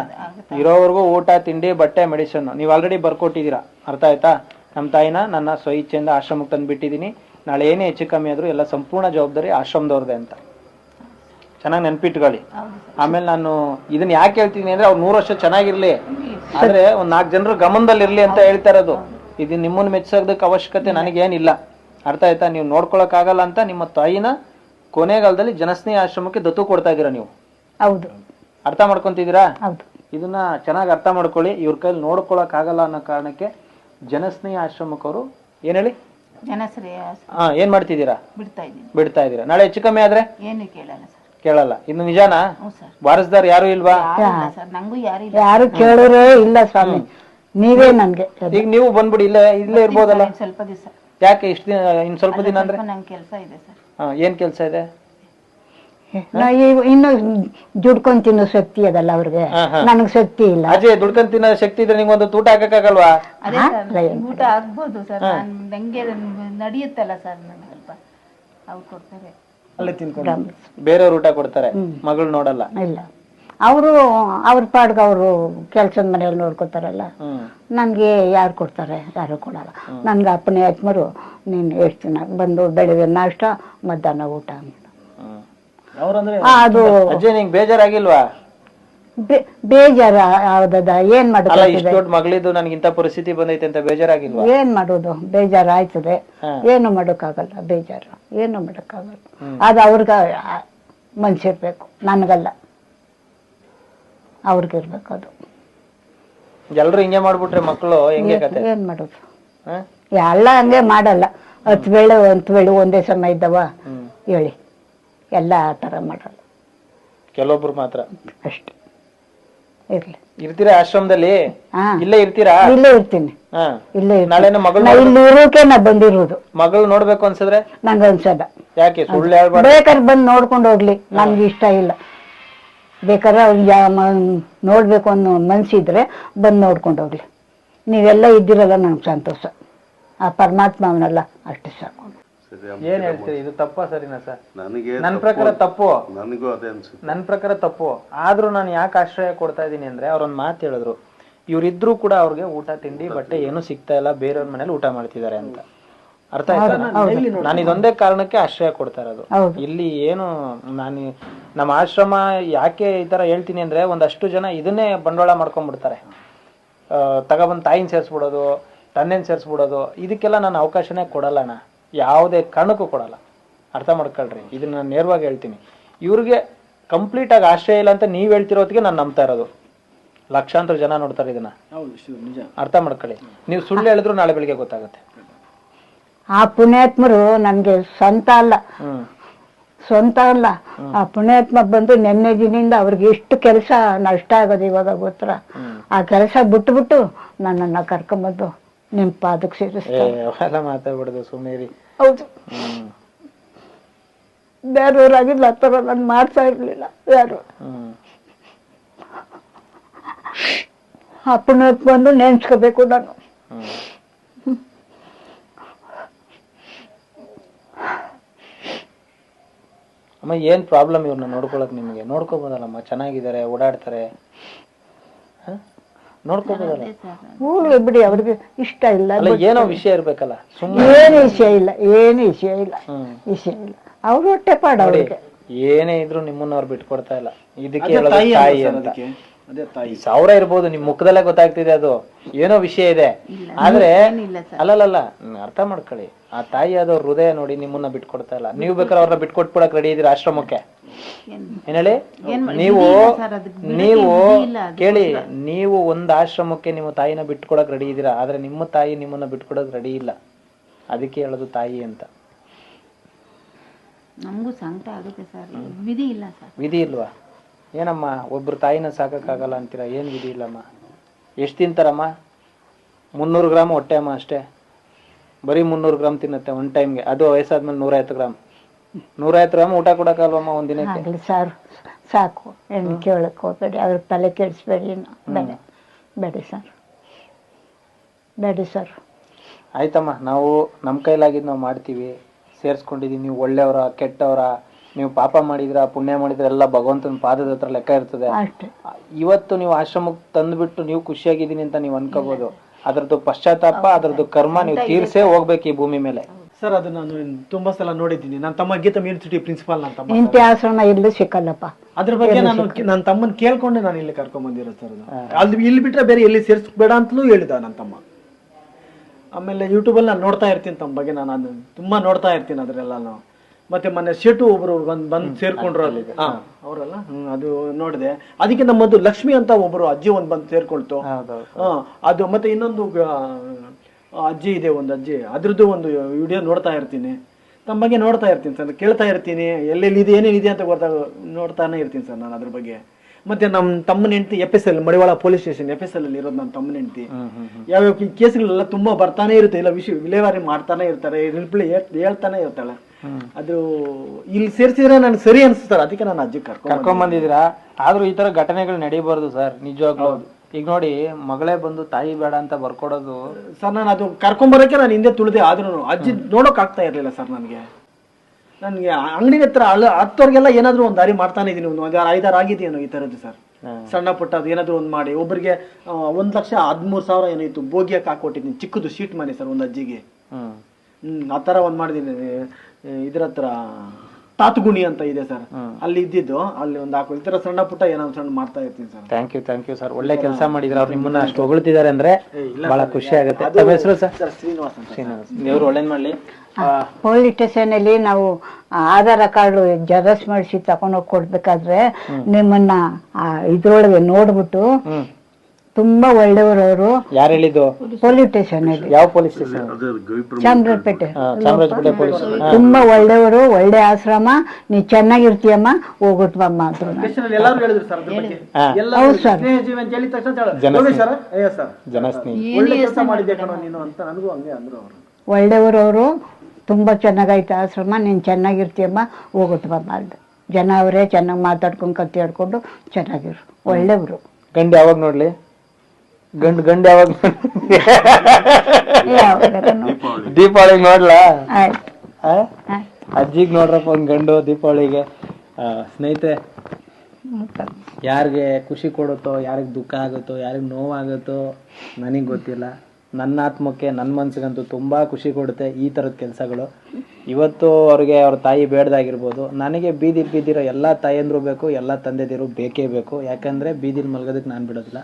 ಇರೋವರೆಗೂ ಊಟ ತಿಂಡಿ ಬಟ್ಟೆ ಮೆಡಿಸನ್ ನೀವು ಆಲ್ರೆಡಿ ಬರ್ಕೊಟ್ಟಿದ್ದೀರಾ. ಅರ್ಥ ಆಯ್ತಾ? ನಮ್ಮ ತಾಯಿನ ನನ್ನ ಸ್ವಇಚ್ಛೆಯಿಂದ ಆಶ್ರಮಕ್ಕೆ ತಂದು ಬಿಟ್ಟಿದ್ದೀನಿ ನಾಳೆ ಏನೇ ಹೆಚ್ಚು ಕಮ್ಮಿ ಆದರೂ ಎಲ್ಲ ಸಂಪೂರ್ಣ ಜವಾಬ್ದಾರಿ ಆಶ್ರಮದವ್ರದ್ದೇ ಅಂತ. ಚೆನ್ನಾಗಿ ನೆನ್ಪಿಟ್ಕೊಳ್ಳಿ. ಆಮೇಲೆ ನಾನು ಇದನ್ನ ಯಾಕೆ ಹೇಳ್ತೀನಿ ಅಂದ್ರೆ ಅವ್ರು ನೂರು ವರ್ಷ ಚೆನ್ನಾಗಿರ್ಲಿ. ಆದ್ರೆ ಒಂದ್ ನಾಲ್ಕು ಜನರು ಗಮನದಲ್ಲಿ ಇರ್ಲಿ ಅಂತ ಹೇಳ್ತಾ ಇರೋದು. ಇದು ನಿಮ್ಮನ್ನ ಮೆಚ್ಚೋದಕ್ಕೆ ಅವಶ್ಯಕತೆ ನನಗೇನಿಲ್ಲ. ಅರ್ಥ ಆಯ್ತಾ? ನೀವು ನೋಡ್ಕೊಳಕ್ ಆಗಲ್ಲ ಅಂತ ನಿಮ್ಮ ತಾಯಿನ ಕೊನೆಗಾಲದಲ್ಲಿ ಜನಸ್ನೇಹಿ ಆಶ್ರಮಕ್ಕೆ ದತ್ತು ಕೊಡ್ತಾ ಇದ್ದೀರಾ ನೀವು. ಹೌದು. ಅರ್ಥ ಮಾಡ್ಕೊಂತಿದ್ದೀರಾ? ಹೌದು. ಇದನ್ನ ಚೆನ್ನಾಗಿ ಅರ್ಥ ಮಾಡ್ಕೊಳ್ಳಿ. ಇವ್ರ ಕೈಲಿ ನೋಡ್ಕೊಳಕ್ ಆಗಲ್ಲ ಅನ್ನೋ ಕಾರಣಕ್ಕೆ ಜನಸ್ನೇಹಿ ಆಶ್ರಮಕ್ಕವರು ಏನ್ ಹೇಳಿ? ಜನಶ್ರೀ ಹಾ ಏನ್ ಮಾಡ್ತಿದ್ದೀರಾ? ಬಿಡ್ತಾ ಇದ್ದೀನಿ. ಬಿಡ್ತಾ ಇದ್ದೀರಾ? ನಾಳೆ ಹೆಚ್ಚು ಕಮ್ಮಿ ಆದ್ರೆ? ಏನು ಕೇಳಲ್ಲ ಸರ್. ಕೇಳಲ್ಲ. ಇನ್ನು ನಿಜಾನಾ? ಹ್ಞೂ ಸರ್. ವಾರಸ್ದಾರ್ ಯಾರು ಇಲ್ವಾ? ಯಾರಿಲ್ಲ ಸರ್. ನಂಗೂ ಯಾರು ಇಲ್ಲ. ಯಾರು ಕೇಳೋರೇ ಇಲ್ಲ ಸ್ವಾಮಿ. ನೀವೇ ನನ್ಗೆ ಈಗ ನೀವು ಬಂದ್ಬಿಡಿ ಇಲ್ಲೇ ಇಲ್ಲೇ ಇರ್ಬೋದಲ್ಲ? ಇನ್ನು ಸ್ವಲ್ಪ ದಿವಸ. ಯಾಕೆ ಇಷ್ಟ ದಿನ ಇನ್ ಸ್ವಲ್ಪ ದಿನ ಅಂದ್ರೆ? ನಂಗೆ ಕೆಲಸ ಇದೆ ಸರ್. ಹಾ, ಏನ್ ಕೆಲ್ಸ ಇದೆ? ನಾ ಇನ್ನು ದುಡ್ಕೊಂಡ್ ತಿನ್ನೋ ಶಕ್ತಿ ಅದಲ್ಲ ಅವ್ರಿಗೆ. ಹಾ, ಹಾ. ನನಗ್ ಶಕ್ತಿ ಇಲ್ಲ. ಅಜಯ್ ದುಡ್ಕೊಂಡ್ ತಿನ್ನೋ ಶಕ್ತಿ ಇದ್ರೆ ನಿಂಗೆ ಒಂದು ಊಟ ಹಾಕಕ್ಕಾಗಲ್ವಾ? ಅದೇ ಸರ್ ಊಟ ಆಗ್ಬೋದು ಸರ್ ನಾನು ನಂಗೆ ನಡೆಯುತ್ತಲ್ಲ ಸರ್ ನನಗೆ ಸ್ವಲ್ಪ ಅವ್ರು ಕೊಡ್ತಾರೆ. ಅಲ್ಲೇ ತಿನ್ಕೊಂಡು. ಬೇರೆಯವ್ರು ಊಟ ಕೊಡ್ತಾರೆ ಮಗಳು ನೋಡಲ್ಲ. ಇಲ್ಲ. ಅವರು ಅವ್ರ ಪಾಡ್ಗ ಅವರು ಕೆಲ್ಸದ ಮನೆಯಲ್ಲಿ ನೋಡ್ಕೋತಾರಲ್ಲ. ಹ್ಮ್. ನನ್ಗೆ ಯಾರು ಕೊಡ್ತಾರೆ ಯಾರು ಕೊಡಲ್ಲ. ನನ್ಗೆ ಅಪ್ಪನೇ ಆತ್ಮರು ನೀನು ಎಷ್ಟು ದಿನ ಬಂದು ಬೆಳಿಗ್ಗೆ ನಾಷ್ಟ ಮಧ್ಯಾಹ್ನ ಊಟ ಅಂತ. ಅವ್ರಂದ್ರೆ ಅದು ಅಜಯ್ ನಿಂಗೆ ಬೇಜಾರಾಗಿಲ್ವಾ? ಬೇ- ಬೇಜಾರ ಯಾವ್ದದ ಏನ್ ಅಲ್ಲ ಮಾಡೋದು ಇಷ್ಟ ದೊಡ್ಡ ಮಗಳಿದ್ದು ನನಗೆ ಇಂಥ ಪರಿಸ್ಥಿತಿ ಬಂದೈತೆ ಅಂತ ಬೇಜಾರಾಗಿಲ್ವಾ? ಏನ್ ಮಾಡೋದು? ಬೇಜಾರು ಆಯ್ತದೆ ಹಾ. ಏನು ಮಾಡೋಕ್ಕಾಗಲ್ಲ ಬೇಜಾರು. ಏನು ಮಾಡೋಕ್ಕಾಗಲ್ಲ. ಅದು ಅವ್ರಿಗ ಮನ್ಸಿರ್ಬೇಕು. ನನಗಲ್ಲ. ಅವ್ರಿಗಿರ್ಬೇಕು ಅದು. ಎಲ್ರು ಹಿಂಗೆ ಮಾಡ್ಬಿಟ್ರೆ ಮಕ್ಕಳು ಹೆಂಗೆ ಕತೆ? ಏನ್ ಮಾಡೋದು? ಹ? ಎಲ್ಲ ಹಂಗೆ ಮಾಡಲ್ಲ. ಹತ್ತು ವೇಳೆ ಹತ್ತು ವೇಳೆ ಒಂದೇ ಸಮಯ ಇದ್ದವ. ಹೇಳಿ. ಎಲ್ಲ ಆ ಥರ ಮಾಡಲ್ಲ ಕೆಲವೊಬ್ರು ಮಾತ್ರ. ಅಷ್ಟೇ. ಇರ್ಲಿ. ಇರ್ತೀರಾ ಆಶ್ರಮದಲ್ಲಿ? ಹಾ. ಇಲ್ಲೇ ಇರ್ತೀರಾ? ಇಲ್ಲೇ ಇರ್ತೀನಿ. ಹಾ. ಇಲ್ಲೇ ಇರ್ತೀನಿ. ನಾಳೆನ ಮಗಳು ನಾ ಇಲ್ಲಿ ಇರೋಕೆ ನಾ ಬಂದಿರೋದು. ಮಗಳು ನೋಡ್ಬೇಕು ಅನ್ಸಿದ್ರೆ? ನಂಗೆ ಅನ್ಸಲ್ಲ. ಯಾಕೆ? ಸುಳ್ಳು ಹೇಳ್ಬಾರ್ದು. ಬೇಕಾದ್ರೆ ಬಂದು ನೋಡ್ಕೊಂಡು ಹೋಗ್ಲಿ. ನನ್ಗೆ ಇಷ್ಟ ಇಲ್ಲ. ಬೇಕಾದ್ರೆ ಅವ್ರಿಗೆ ಯಾ- ಮ- ನೋಡ್ಬೇಕು ಅನ್ನೋ ಮನ್ಸಿದ್ರೆ ಬಂದು ನೋಡ್ಕೊಂಡು ಹೋಗ್ಲಿ. ನೀವೆಲ್ಲ ಇದ್ದಿರಲ್ಲ ನಂಗೆ ಸಂತೋಷ. ಆ ಪರಮಾತ್ಮ ಅವನಲ್ಲ ಅಷ್ಟೇ ಸಾಕು. ಏನ್ ಹೇಳ್ತೀರಿ? ಇದು ತಪ್ಪ ಸರಿನಾ ಸರ್? ನನಗೆ ನನ್ನ ಪ್ರಕಾರ ತಪ್ಪು. ನನಗೂ ಅದೇ ಅನ್ಸುತ್ತೆ. ನನ್ನ ಪ್ರಕಾರ ತಪ್ಪು. ಆದ್ರೂ ನಾನು ಯಾಕೆ ಆಶ್ರಯ ಕೊಡ್ತಾ ಇದ್ದೀನಿ ಅಂದ್ರೆ ಅವ್ರೊಂದು ಮಾತು ಹೇಳಿದ್ರು. ಇವ್ರಿದ್ರು ಕೂಡ ಅವ್ರಿಗೆ ಊಟ ತಿಂಡಿ ಬಟ್ಟೆ ಏನು ಸಿಗ್ತಾ ಇಲ್ಲ. ಬೇರೆಯವ್ರ ಮನೇಲಿ ಊಟ ಮಾಡ್ತಿದ್ದಾರೆ ಅಂತ. ಅರ್ಥ ಆಯ್ತಾ ನಾನು ಇದೊಂದೇ ಕಾರಣಕ್ಕೆ ಆಶ್ರಯ ಕೊಡ್ತಾ ಇರೋದು. ಇಲ್ಲಿ ಏನು ನಾನು ನಮ್ಮ ಆಶ್ರಮ ಯಾಕೆ ಈ ತರ ಹೇಳ್ತೀನಿ ಅಂದ್ರೆ ಒಂದಷ್ಟು ಜನ ಇದನ್ನೇ ಬಂಡವಾಳ ಮಾಡ್ಕೊಂಡ್ಬಿಡ್ತಾರೆ. ಆ, ತಗೊಬಂದ್ ತಾಯಿನ ಸೇರಿಸ್ಬಿಡೋದು ತಂದೆನ ಸೇರಿಸ್ಬಿಡೋದು ಇದಕ್ಕೆಲ್ಲ ನಾನು ಅವಕಾಶನೇ ಕೊಡಲ್ಲ ಅಣ್ಣ ಯಾವುದೇ ಕಾರಣಕ್ಕೂ ಕೊಡಲ್ಲ. ಅರ್ಥ ಮಾಡ್ಕೊಳ್ರಿ ಇದನ್ನ ನಾನು ನೇರವಾಗಿ ಹೇಳ್ತೀನಿ. ಇವ್ರಿಗೆ ಕಂಪ್ಲೀಟ್ ಆಗಿ ಆಶ್ರಯ ಇಲ್ಲ ಅಂತ ನೀವ್ ಹೇಳ್ತಿರೋದಕ್ಕೆ ನಾನು ನಂಬ್ತಾ ಇರೋದು. ಲಕ್ಷಾಂತರ ಜನ ನೋಡ್ತಾರೆ ಇದನ್ನ. ಹೌದು ನಿಜ. ಅರ್ಥ ಮಾಡ್ಕೊಳ್ಳಿ. ನೀವು ಸುಳ್ಳು ಹೇಳಿದ್ರು ನಾಳೆ ಬೆಳಿಗ್ಗೆ ಗೊತ್ತಾಗುತ್ತೆ. ಆ ಪುಣ್ಯಾತ್ಮರು ನನ್ಗೆ ಸ್ವಂತ ಅಲ್ಲ. ಸ್ವಂತ ಅಲ್ಲ. ಆ ಪುಣ್ಯಾತ್ಮ ಬಂದು ನೆನ್ನೆ ದಿನದಿಂದ ಅವ್ರಿಗೆ ಇಷ್ಟು ಕೆಲಸ ನಷ್ಟ ಆಗೋದು ಇವಾಗ ಗೊತ್ತರ ಆ ಕೆಲಸ ಬಿಟ್ಬಿಟ್ಟು ನನ್ನನ್ನ ಕರ್ಕೊಂಬಂದು ನಿಮ್ ಪಾದಕ್ಕೆ ಸೇರಿಸ್ತಾರೆ ಅವೆಲ್ಲ ಮಾತಾಡ್ಬಿಡುದು ಸುಮ್ಮನೆ ಹೌದು. ಬೇರೆಯವ್ರಾಗಿಲ್ಲ ಆ ಥರ ನಾನು ಮಾಡ್ತಾ ಇರಲಿಲ್ಲ ಯಾರು? ಹ್ಮ್. ಆ ಬಂದು ನೆನ್ಸ್ಕೋಬೇಕು ನಾನು. ಅಮ್ಮ ಏನ್ ಪ್ರಾಬ್ಲಮ್ ಇವ್ರನ್ನ ನೋಡ್ಕೊಳಕ್ ನಿಮ್ಗೆ? ನೋಡ್ಕೋಬೋದಲ್ಲಮ್ಮ ಚೆನ್ನಾಗಿದ್ದಾರೆ ಓಡಾಡ್ತಾರೆ. ಹ? ನೋಡ್ಕೋಬೋದಲ್ಲ? ಹೋಗ್ಲಿ ಬಿಡಿ ಅವ್ರಿಗೆ ಇಷ್ಟ ಇಲ್ಲ. ಅಲ್ಲ ಏನೋ ವಿಷಯ ಇರ್ಬೇಕಲ್ಲ ಸುಮ್ಮನೆ ಏನು ವಿಷಯ ಇಲ್ಲ ಏನು ವಿಷಯ ಇಲ್ಲ ವಿಷಯ ಇಲ್ಲ. ಅವ್ರು ಹೊಟ್ಟೆ ಪಾಡ ಅವ್ರಿಗೆ. ಏನೇ ಇದ್ರು ನಿಮ್ಮನ್ನ ಅವ್ರು ಬಿಟ್ಕೊಡ್ತಾ ಇಲ್ಲ. ಇದಕ್ಕೆ ತಾಯಿ ಅಂತ? ಅದೇ ತಾಯಿ. ಸಾವಿರ ಇರ್ಬೋದು ನಿಮ್ ಮುಖದಲ್ಲೇ ಗೊತ್ತಾಗ್ತಿದೆ ಅದು. ಏನೋ ವಿಷಯ ಇದೆ. ಆದ್ರೆ ಅಲ್ಲಲ್ಲ ಅರ್ಥ ಮಾಡ್ಕೊಳ್ಳಿ. ಆ ತಾಯಿ ಆದವ್ರ ಹೃದಯ ನೋಡಿ ನಿಮ್ಮನ್ನ ಬಿಟ್ಕೊಡ್ತಾ ಇಲ್ಲ. ನೀವು ಬೇಕಾದ್ರೆ ಅವ್ರನ್ನ ಬಿಟ್ಕೊಟ್ಬಿಡಕ್ ರೆಡಿ ಇದೀರ ಆಶ್ರಮಕ್ಕೆ? ಏನ್ ಹೇಳಿ? ನೀವು ನೀವು. ಕೇಳಿ ನೀವು ಒಂದ್ ಆಶ್ರಮಕ್ಕೆ ನಿಮ್ಮ ತಾಯಿನ ಬಿಟ್ಕೊಡಕ್ ರೆಡಿ ಇದೀರಾ ಆದ್ರೆ ನಿಮ್ಮ ತಾಯಿ ನಿಮ್ಮನ್ನ ಬಿಟ್ಕೊಡಕ್ ರೆಡಿ ಇಲ್ಲ. ಅದಕ್ಕೆ ಹೇಳೋದು ತಾಯಿ ಅಂತ. ನಮಗೂ ಸಂಕಟ ಆಗುತ್ತೆ ಸರ್. ವಿಧಿ ಇಲ್ಲ ಸರ್. ವಿಧಿ ಇಲ್ವಾ? ಏನಮ್ಮ ಒಬ್ರು ತಾಯಿನ ಸಾಕಕ್ಕಾಗಲ್ಲ ಅಂತೀರಾ? ಏನು ವಿಧಿ ಇಲ್ಲಮ್ಮ? ಎಷ್ಟು ತಿಂತಾರಮ್ಮ? ಮುನ್ನೂರು ಗ್ರಾಮ್ ಹೊಟ್ಟೆ ಅಮ್ಮ ಅಷ್ಟೇ. ಬರೀ ಮುನ್ನೂರು ಗ್ರಾಮ್ ತಿನ್ನತ್ತೆ ಒನ್ ಟೈಮ್ಗೆ. ಅದು ವಯಸ್ಸಾದ್ಮೇಲೆ ನೂರೈವತ್ತು ಗ್ರಾಮ್. ನೂರೈವತ್ತು ಗ್ರಾಮ್ ಊಟ ಕೊಡೋಕ್ಕಲ್ವಮ್ಮ ಒಂದ್ ದಿನಕ್ಕೆ? ಆಗಲಿ ಸಾರು ಸಾಕು. ಏನು ಕೇಳಕ್ಕೆ ಹೋಗ್ಬೇಡಿ ಅವ್ರ ತಲೆ ಕೆಡಿಸ್ಬೇಡಿ ಬೇಡ ಬೇಡಿ ಸರ್. ಬೇಡಿ ಸರ್. ಆಯ್ತಮ್ಮ ನಾವು ನಮ್ಮ ಕೈಲಾಗಿದ್ದು ನಾವು ಮಾಡ್ತೀವಿ. ಸೇರಿಸ್ಕೊಂಡಿದ್ದೀವಿ ನೀವು ಒಳ್ಳೆಯವರ ಕೆಟ್ಟವರ. ನೀವು ಪಾಪ ಮಾಡಿದ್ರ ಪುಣ್ಯ ಮಾಡಿದ್ರೆ ಎಲ್ಲ ಭಗವಂತನ ಪಾದದ ಹತ್ರ ಲೆಕ್ಕ ಇರ್ತದೆ. ಅಷ್ಟೇ. ಇವತ್ತು ನೀವು ಆಶ್ರಮಕ್ಕೆ ತಂದ್ಬಿಟ್ಟು ನೀವು ಖುಷಿಯಾಗಿದ್ದೀನಿ ಅಂತ ನೀವು ಅನ್ಕೋಬಹುದು ಅದರದ್ದು ಪಶ್ಚಾತ್ತಾಪ ಅದರದ್ದು ಕರ್ಮ ನೀವು ತೀರ್ಸೇ ಹೋಗ್ಬೇಕು ಈ ಭೂಮಿ ಮೇಲೆ. ಸರ್ ಅದು ನಾನು ತುಂಬಾ ಸಲ ನೋಡಿದ್ದೀನಿ. ನನ್ನ ತಮ್ಮ ಗೀತಾ ಯೂನಿವರ್ಸಿಟಿ ಪ್ರಿನ್ಸಿಪಾಲ್ ನನ್ನ ತಮ್ಮ ಇಂಥ ಆಶ್ರಮ ಎಲ್ಲೂ ಸಿಕ್ಕಲ್ಲಪ್ಪ. ಅದ್ರ ಬಗ್ಗೆ ನಾನು ನನ್ನ ತಮ್ಮನ್ ಕೇಳ್ಕೊಂಡೆ ನಾನು ಇಲ್ಲಿ ಕರ್ಕೊಂಡ್ ಬಂದಿರೋದು ಸರ್ ಅದು ಅಲ್ಲಿ ಇಲ್ಲಿ ಬಿಟ್ರೆ ಬೇರೆ ಎಲ್ಲಿ ಸೇರಿಸ್ಬೇಡ ಅಂತಲೂ ಹೇಳಿದ ನನ್ನ ತಮ್ಮ. ಆಮೇಲೆ ಯೂಟ್ಯೂಬಲ್ಲಿ ನಾನು ನೋಡ್ತಾ ಇರ್ತೀನಿ ತಮ್ಮ ಬಗ್ಗೆ. ನಾನು ಅದು ತುಂಬಾ ನೋಡ್ತಾ ಇರ್ತೀನಿ ಅದ್ರೆಲ್ಲಾನು ಮತ್ತೆ ಮೊನ್ನೆ ಶೆಟು ಒಬ್ರು ಬಂದು ಬಂದು ಸೇರ್ಕೊಂಡ್ರು ಅಲ್ಲಿ. ಅವರಲ್ಲ? ಅದು ನೋಡಿದೆ. ಅದಕ್ಕೆ ನಮ್ಮದು ಲಕ್ಷ್ಮಿ ಅಂತ ಒಬ್ರು ಅಜ್ಜಿ ಒಂದ್ ಬಂದು ಸೇರ್ಕೊಳ್ತು. ಅದು ಮತ್ತೆ ಇನ್ನೊಂದು ಅಜ್ಜಿ ಇದೆ ಒಂದು ಅಜ್ಜಿ. ಅದ್ರದ್ದು ಒಂದು ವಿಡಿಯೋ ನೋಡ್ತಾ ಇರ್ತೀನಿ. ತಮ್ಮ ಬಗ್ಗೆ ನೋಡ್ತಾ ಇರ್ತೀನಿ ಸರ್. ಕೇಳ್ತಾ ಇರ್ತೀನಿ. ಎಲ್ಲೆಲ್ಲಿ ಇದೆ ಏನೇನಿದೆ ಅಂತ ಗೊತ್ತಾಗ ನೋಡ್ತಾನೆ ಇರ್ತೀನಿ ಸರ್ ನಾನು ಅದ್ರ ಬಗ್ಗೆ. ಮತ್ತೆ ನಮ್ಮ ತಮ್ಮನ ಹೆಂಡತಿ F S L Madiwala police station F S L ಅಲ್ಲಿ ಇರೋದು ನಮ್ಮ ತಮ್ಮನ ಹೆಂಡತಿ. ಯಾವ್ಯಾವ ಕೇಸ್ಗಳೆಲ್ಲ ತುಂಬಾ ಬರ್ತಾನೆ ಇರುತ್ತೆ. ಇಲ್ಲ ವಿಷಯ ವಿಲೇವಾರಿ ಮಾಡ್ತಾನೆ ಇರ್ತಾರೆ. ಹೇಳ್ತಾನೆ ಇರ್ತಾಳೆ. ಅದು ಇಲ್ಲಿ ಸೇರ್ಸಿದ್ರೆ ನನಗೆ ಸರಿ ಅನ್ಸ್ತಾರೆ ಅದಕ್ಕೆ ನಾನು ಅಜ್ಜಿ ಕರ್ಕೊಂಡು ಕರ್ಕೊಂಡ್ ಬಂದಿದ್ದೀರಾ ಆದ್ರೂ ಈ ತರ ಘಟನೆಗಳು ನಡೀಬಾರ್ದು ಸರ್ ನಿಜವಾಗ್ಲೂ. ಈಗ ನೋಡಿ ಮಗಳೇ ಬಂದು ತಾಯಿ ಬೇಡ ಅಂತ ಬರ್ಕೊಡೋದು. ಸರ್ ನಾನು ಅದು ಕರ್ಕೊಂಬರಕ್ಕೆ ನಾನು ಹಿಂದೆ ತುಳಿದೆ ಆದ್ರೂ ಅಜ್ಜಿ ನೋಡೋಕ್ ಆಗ್ತಾ ಇರ್ಲಿಲ್ಲ ಸರ್ ನನಗೆ. ನನಗೆ ಅಂಗಡಿ ಹತ್ರ ಅಳ ಹತ್ತೋರ್ಗೆಲ್ಲ ಏನಾದ್ರು ಒಂದು ದಾರಿ ಮಾಡ್ತಾನೆ ಇದೀನಿ ಒಂದು ಒಂದು ಐದಾರು ಆಗಿದೆಯೇನೋ ಈ ತರದ್ದು ಸರ್. ಸಣ್ಣ ಪುಟ್ಟ ಅದು ಏನಾದ್ರು ಒಂದು ಮಾಡಿ ಒಬ್ಬರಿಗೆ ಒಂದ್ ಲಕ್ಷ ಹದಿಮೂರು ಸಾವಿರ ಏನೋ ಇತ್ತು ಬೋಗಿಯಕ್ಕೆ ಹಾಕೊಟ್ಟಿದ್ದೀನಿ ಚಿಕ್ಕದು ಶೀಟ್ ಮನೆ ಸರ್ ಒಂದು ಅಜ್ಜಿಗೆ. ಆ ಥರ ಒಂದ್ ಮಾಡಿದೀನಿ. ಇದ್ರ ಹತ್ರ ತಾತ್ಗುಣಿ ಅಂತ ಇದೆ ಸರ್. ಅಲ್ಲಿ ಇದ್ದಿದ್ದು ಅಲ್ಲಿ ಒಂದು ಹಾಕೋ ಈ ಥರ ಸಣ್ಣ ಪುಟ್ಟ ಏನೋ ಸಣ್ಣ ಮಾಡ್ತಾ ಇರ್ತೀನಿ sir. Thank you thank you sir ಒಳ್ಳೆ ಕೆಲಸ ಮಾಡಿದ್ರೆ. ಅವ್ರು ನಿಮ್ಮನ್ನ ಅಷ್ಟು ಹೊಗಳ್ತಿದ್ದಾರೆ ಅಂದ್ರೆ ಬಹಳ ಖುಷಿ ಆಗುತ್ತೆ. ತಮ್ಮ ಹೆಸರು ಸರ್? ಶ್ರೀನಿವಾಸ್ ಅಂತ ಶ್ರೀನಿವಾಸ್. ದೇವ್ರು ಒಳ್ಳೇದು ಮಾಡ್ಲಿ. ಪೊಲೀಸ್ ಸ್ಟೇಷನಲ್ಲಿ ನಾವು ಆಧಾರ ಕಾರ್ಡ್ ಜೆರಾಕ್ಸ್ ಮಾಡಿಸಿ ತಗೊಂಡೋಗಿ ಕೊಡ್ಬೇಕಾದ್ರೆ ನಿಮ್ಮನ್ನ ಇದ್ರೊಳಗೆ ನೋಡ್ಬಿಟ್ಟು ತುಂಬಾ ಒಳ್ಳೆಯವರು. ಅವರು ಯಾರು ಹೇಳಿದ್ದು? ಪೊಲೀಸ್ ಸ್ಟೇಷನ್ ಯಾವ police station? Chamarajpet. Chamarajpet police. ತುಂಬಾ ಒಳ್ಳೆಯವರು ಒಳ್ಳೆ ಆಶ್ರಮ. ನೀ ಚೆನ್ನಾಗಿರ್ತೀಯಮ್ಮ ಹೋಗುತ್ತ ಬಮ್ಮ ಅಂತ ನಾನು. ಸ್ಟೇಷನಲ್ಲಿ ಎಲ್ಲರೂ ಹೇಳಿದ್ರು ಸರ್ ಅದ್ರ ಬಗ್ಗೆ. ಎಲ್ಲ ಹೌದು ಸರ್. ಸ್ನೇಹ ಜೀವನ ಅಂತ ಹೇಳಿದ ತಕ್ಷಣ ಹೇಳ- ಜನ ಸರ್ ಅಯ್ಯೋ ಸರ್. ಜನಸ್ನೇಹಿ. ಒಳ್ಳೆ ಕೆಲಸ ಮಾಡಿದ್ದೆ ಕಣೋ ನೀನು ಅಂತ ನನಗೂ ಹಂಗೆ ಅಂದ್ರು ಅವರು. ಒಳ್ಳೆಯವರು ಅವರು ತುಂಬಾ ಚೆನ್ನಾಗೈತೆ ಆಶ್ರಮ ನೀನ್ ಚೆನ್ನಾಗಿರ್ತೀಯಮ್ಮ ಹೋಗುತ್ತ ಬಮ್ಮ ಅಂತ ಜನ ಅವರೇ ಚೆನ್ನಾಗಿ ಮಾತಾಡ್ಕೊಂಡು ಕತ್ತಿ ಆಡ್ಕೊಂಡು ಚೆನ್ನಾಗಿರು ಒಳ್ಳೆಯವರು. ಗಂಡ ಯಾವಾಗ ನೋಡ್ಲಿ? ಗಂಡು ಗಂಡ ಯಾವಾಗ ದೀಪಾವಳಿಗೆ ನೋಡ್ಲಾ? ಅಜ್ಜಿಗ್ ನೋಡ್ರಪ್ಪ ಒಂದ್ ಗಂಡು ದೀಪಾವಳಿಗೆ. ಸ್ನೇಹಿತೆ ಯಾರಿಗೆ ಖುಷಿ ಕೊಡುತ್ತೋ ಯಾರಿಗೆ ದುಃಖ ಆಗುತ್ತೋ ಯಾರಿಗೆ ನೋವಾಗುತ್ತೋ ನನಗೆ ಗೊತ್ತಿಲ್ಲ. ನನ್ನ ಆತ್ಮಕ್ಕೆ ನನ್ನ ಮನ್ಸಿಗಂತೂ ತುಂಬಾ ಖುಷಿ ಕೊಡುತ್ತೆ ಈ ಥರದ ಕೆಲಸಗಳು. ಇವತ್ತು ಅವ್ರಿಗೆ ಅವ್ರ ತಾಯಿ ಬೇಡ್ದಾಗಿರ್ಬೋದು. ನನಗೆ ಬೀದಿ ಬೀದಿರೋ ಎಲ್ಲ ತಾಯಂದ್ರು ಬೇಕು ಎಲ್ಲ ತಂದೆದಿರು ಬೇಕೇ ಬೇಕು. ಯಾಕಂದ್ರೆ ಬೀದಿಲ್ ಮಲ್ಗೋದಕ್ಕೆ ನಾನು ಬಿಡೋದಿಲ್ಲ.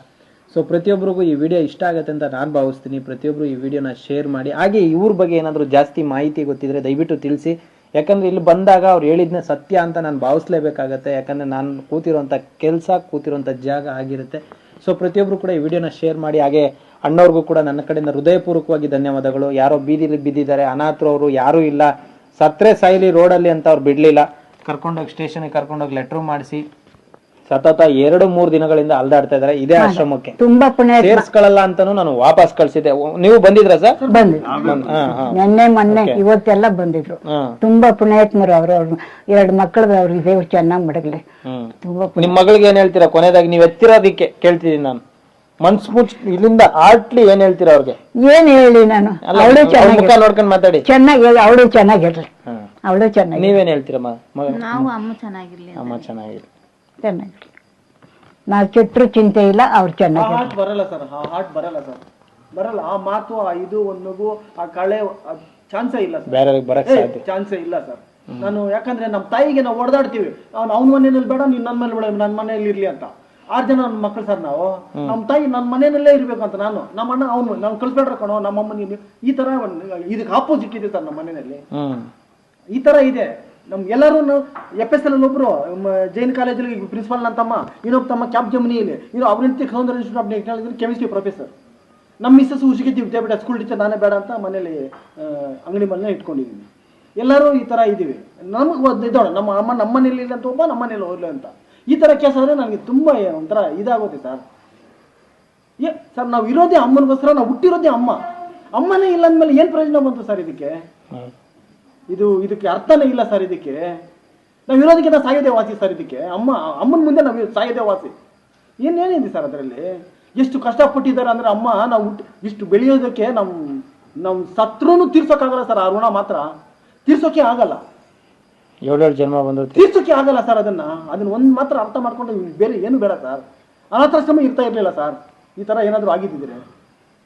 ಸೊ ಪ್ರತಿಯೊಬ್ಬರಿಗೂ ಈ ವಿಡಿಯೋ ಇಷ್ಟ ಆಗುತ್ತೆ ಅಂತ ನಾನು ಭಾವಿಸ್ತೀನಿ. ಪ್ರತಿಯೊಬ್ಬರು ಈ ವಿಡಿಯೋನ ಶೇರ್ ಮಾಡಿ. ಹಾಗೆ ಇವ್ರ ಬಗ್ಗೆ ಏನಾದರೂ ಜಾಸ್ತಿ ಮಾಹಿತಿ ಗೊತ್ತಿದ್ರೆ ದಯವಿಟ್ಟು ತಿಳಿಸಿ. ಯಾಕಂದ್ರೆ ಇಲ್ಲಿ ಬಂದಾಗ ಅವ್ರು ಹೇಳಿದ್ನ ಸತ್ಯ ಅಂತ ನಾನು ಭಾವಿಸ್ಲೇಬೇಕಾಗತ್ತೆ. ಯಾಕಂದ್ರೆ ನಾನು ಕೂತಿರುವಂಥ ಕೆಲಸ ಕೂತಿರುವಂಥ ಜಾಗ ಆಗಿರುತ್ತೆ. ಸೊ ಪ್ರತಿಯೊಬ್ಬರು ಕೂಡ ಈ ವಿಡಿಯೋನ ಶೇರ್ ಮಾಡಿ. ಹಾಗೆ ಅಣ್ಣವ್ರಿಗೂ ಕೂಡ ನನ್ನ ಕಡೆಯಿಂದ ಹೃದಯಪೂರ್ವಕವಾಗಿ ಧನ್ಯವಾದಗಳು. ಯಾರೋ ಬೀದಿಲಿ ಬಿದ್ದಿದ್ದಾರೆ. ಅನಾಥರು ಅವರು ಯಾರೂ ಇಲ್ಲ. ಸತ್ರೆ ಸಾಯಿಲಿ ರೋಡಲ್ಲಿ ಅಂತ ಅವ್ರು ಬಿಡಲಿಲ್ಲ. ಕರ್ಕೊಂಡೋಗಿ ಸ್ಟೇಷನ್ಗೆ ಕರ್ಕೊಂಡೋಗಿ ಲೆಟ್ರು ಮಾಡಿಸಿ. ಸತತ ಎರಡು ಮೂರು ದಿನಗಳಿಂದ ಅಲ್ದಾಡ್ತಾ ಇದಾರೆ ಇದೇ ಆಶ್ರಮಕ್ಕೆ. ತುಂಬಾ ಪುಣ್ಯ ಸೇರ್ಸ್ಕೊಳ್ಳಲ್ಲ ಅಂತಾನು ನಾನು ವಾಪಸ್ ಕಳ್ಸಿದ್ದೆ. ನೀವು ಬಂದಿದ್ರ ಸರ್? ಬಂದಿದ್ರು ಹಾ ಹಾ ನಿನ್ನೆ ಮೊನ್ನೆ ಇವತ್ತೆಲ್ಲ ಬಂದಿದ್ರು. ತುಂಬಾ ಪುಣ್ಯಾತ್ಮರು ಅವರು ಅವ್ರ. ಎರಡು ಮಕ್ಕಳು ಅವ್ರಿಗೆ ದೇವ್ರು ಚೆನ್ನಾಗಿ ಮಡಗ್ಲಿ. ತುಂಬಾ ನಿಮ್ ಮಗಳಿಗೆ ಏನ್ ಹೇಳ್ತೀರಾ? ಕೊನೆದಾಗಿ ನೀವ್ ಎತ್ತಿರೋದಿಕ್ಕೆ ಕೇಳ್ತಿದ್ದೀನಿ ನಾನು. ಮನ್ಸ್ ಮುಚ್ ಇಲ್ಲಿಂದ ಆರ್ಟ್ಲಿ ಏನ್ ಹೇಳ್ತೀರಾ ಅವ್ರಿಗೆ? ಏನ್ ಹೇಳಿ ನಾನು? ಅವಳು ಚೆನ್ನಾಗಿ ಮುಖ ನೋಡ್ಕೊಂಡ್ ಮಾತಾಡಿ. ಚೆನ್ನಾಗಿ ಹೇಳಿ ಅವಳು ಚೆನ್ನಾಗಿರ್ಲಿ. ಅವಳು ಚೆನ್ನಾಗಿ ನೀವೇನ್ ಹೇಳ್ತೀರಮ್ಮ? ನಾವು ಅಮ್ಮ ಚೆನ್ನಾಗಿರ್ಲಿ ಅಮ್ಮ ಚೆನ್ನಾಗಿದೆ ಚೆನ್ನಾಗಿರ್ಲಿ ನಾವು ಚಿಟ್ರು ಚಿಂತೆ ಇಲ್ಲ ಅವ್ರು ಚೆನ್ನಾಗಿ ಬರಲ್ಲ ಸರ್ ಆ ಹಾರ್ಟ್ ಬರಲ್ಲ ಸರ್ ಬರಲ್ಲ ಆ ಮಾತು ಆ ಇದು ಒಂದು ಆ ಕಳೆ ಚಾನ್ಸೇ ಇಲ್ಲ ಸರ್ ಬೇರೆಯವ್ರಿಗೆ ಬರಕ್ ಸಾಧ್ಯ. ಚಾನ್ಸೇ ಇಲ್ಲ ಸರ್ ನಾನು ಯಾಕಂದ್ರೆ ನಮ್ಮ ತಾಯಿಗೆ ನಾವು ಹೊಡೆದಾಡ್ತೀವಿ ಅವ್ನು ಅವ್ನ ಮನೆಯಲ್ಲಿ ಬೇಡ ನೀನ್ ನನ್ನ ಮನೇಲಿ ಬೇಡ ನನ್ನ ಮನೆಯಲ್ಲಿ ಇರ್ಲಿ ಅಂತ. ಆರು ಜನ ನನ್ನ ಮಕ್ಕಳು ಸರ್ ನಾವು. ನಮ್ಮ ತಾಯಿ ನನ್ನ ಮನೆಯಲ್ಲೇ ಇರ್ಬೇಕು ಅಂತ ನಾನು. ನಮ್ಮ ಅಣ್ಣ ಅವನು ನಾವು ಕಳ್ಸ್ಬೇಡ್ರ ಕಣೋ ನಮ್ಮ ಅಮ್ಮನಿಗೆ ಈ ತರ ಒಂದು ಇದಕ್ಕೆ ಆಪೋಸಿಟ್ ಇದೆ ಸರ್ ನಮ್ಮ ಮನೆಯಲ್ಲಿ. ಹ್ಮ್. ಈ ತರ ಇದೆ. ನಮ್ ಎಲ್ಲರೂ ಎಫ್ ಎಸ್ ಎಲ್ ಒಬ್ರು ಮ- ಜೈನ್ ಕಾಲೇಜಲ್ಲಿ ಪ್ರಿನ್ಸಿಪಾಲ್ ನನ್ನ ತಮ್ಮ ಇನ್ನೊಬ್ಬ ತಮ್ಮ ಕ್ಯಾಂಪ್ ಜಮನಿಯಲ್ಲಿ ಇನ್ನು ಅವರಿಂತ Soundarya institute of chemistry professor ನಮ್ಮ ಮಿಸ್ಸಸ್ ಉಸಿಗೆ ವಿದ್ಯಾಪೀಠ ಸ್ಕೂಲ್ ಟೀಚರ್ ನಾನೇ ಬೇಡ ಅಂತ ಮನೇಲಿ ಅಂಗಡಿ ಮನೆ ಇಟ್ಕೊಂಡಿದ್ದೀನಿ ಎಲ್ಲರೂ ಈ ತರ ಇದ್ದೀವಿ. ನಮಗೆ ಒಂದು ಇದ್ದಾಳೆ ನಮ್ಮ ಅಮ್ಮ ನಮ್ಮ ಮನೇಲಿ ಇಲ್ಲ ಅಂತ ಒಬ್ಬ ನಮ್ಮ ಮನೇಲಿ ಹೋಗ್ಲಿ ಅಂತ. ಈ ತರ ಕೇಸ್ ಆದ್ರೆ ನನಗೆ ತುಂಬಾ ಒಂಥರ ಇದಾಗೋದೆ ಸರ್ ಏ ಸರ್ ನಾವು ಇರೋದೇ ಅಮ್ಮನಿಗೋಸ್ಕರ, ನಾವು ಹುಟ್ಟಿರೋದೇ ಅಮ್ಮ. ಅಮ್ಮನೇ ಇಲ್ಲ ಅಂದ್ಮೇಲೆ ಏನ್ ಪ್ರಯೋಜನ ಬಂತು ಸರ್ ಇದಕ್ಕೆ? ಇದು ಇದಕ್ಕೆ ಅರ್ಥನೇ ಇಲ್ಲ ಸರ್ ಇದಕ್ಕೆ. ನಾವು ಇರೋದಕ್ಕಿಂತ ಸಾಯೋದೇ ವಾಸಿ ಸರ್ ಇದಕ್ಕೆ. ಅಮ್ಮ ಅಮ್ಮನ ಮುಂದೆ ನಾವು ಸಾಯೋದೇ ವಾಸಿ ಏನೇನಿದೆ ಸರ್ ಅದರಲ್ಲಿ? ಎಷ್ಟು ಕಷ್ಟಪಟ್ಟಿದ್ದಾರೆ ಅಂದರೆ ಅಮ್ಮ ನಾವು ಇಷ್ಟು ಬೆಳೆಯೋದಕ್ಕೆ ನಮ್ಮ ನಮ್ಮ ಸತ್ರುನು ತೀರ್ಸೋಕ್ಕಾಗಲ್ಲ ಸರ್ ಆ ಋಣ ಮಾತ್ರ. ತೀರ್ಸೋಕೆ ಆಗಲ್ಲ. ಏಳೇಳು ಜನ್ಮ ಬಂದ್ರೆ. ತೀರ್ಸೋಕೆ ಆಗಲ್ಲ ಸರ್ ಅದನ್ನು. ಅದನ್ನ ಒಂದು ಮಾತ್ರ ಅರ್ಥ ಮಾಡ್ಕೊಂಡು ಬೇರೆ ಏನು ಬೇಡ ಸರ್. ಅನಾಥಾಶ್ರಮ ಇರ್ತಾ ಇರಲಿಲ್ಲ ಸರ್. ಈ ಥರ ಏನಾದರೂ ಆಗಿದ್ದಿದ್ರೆ.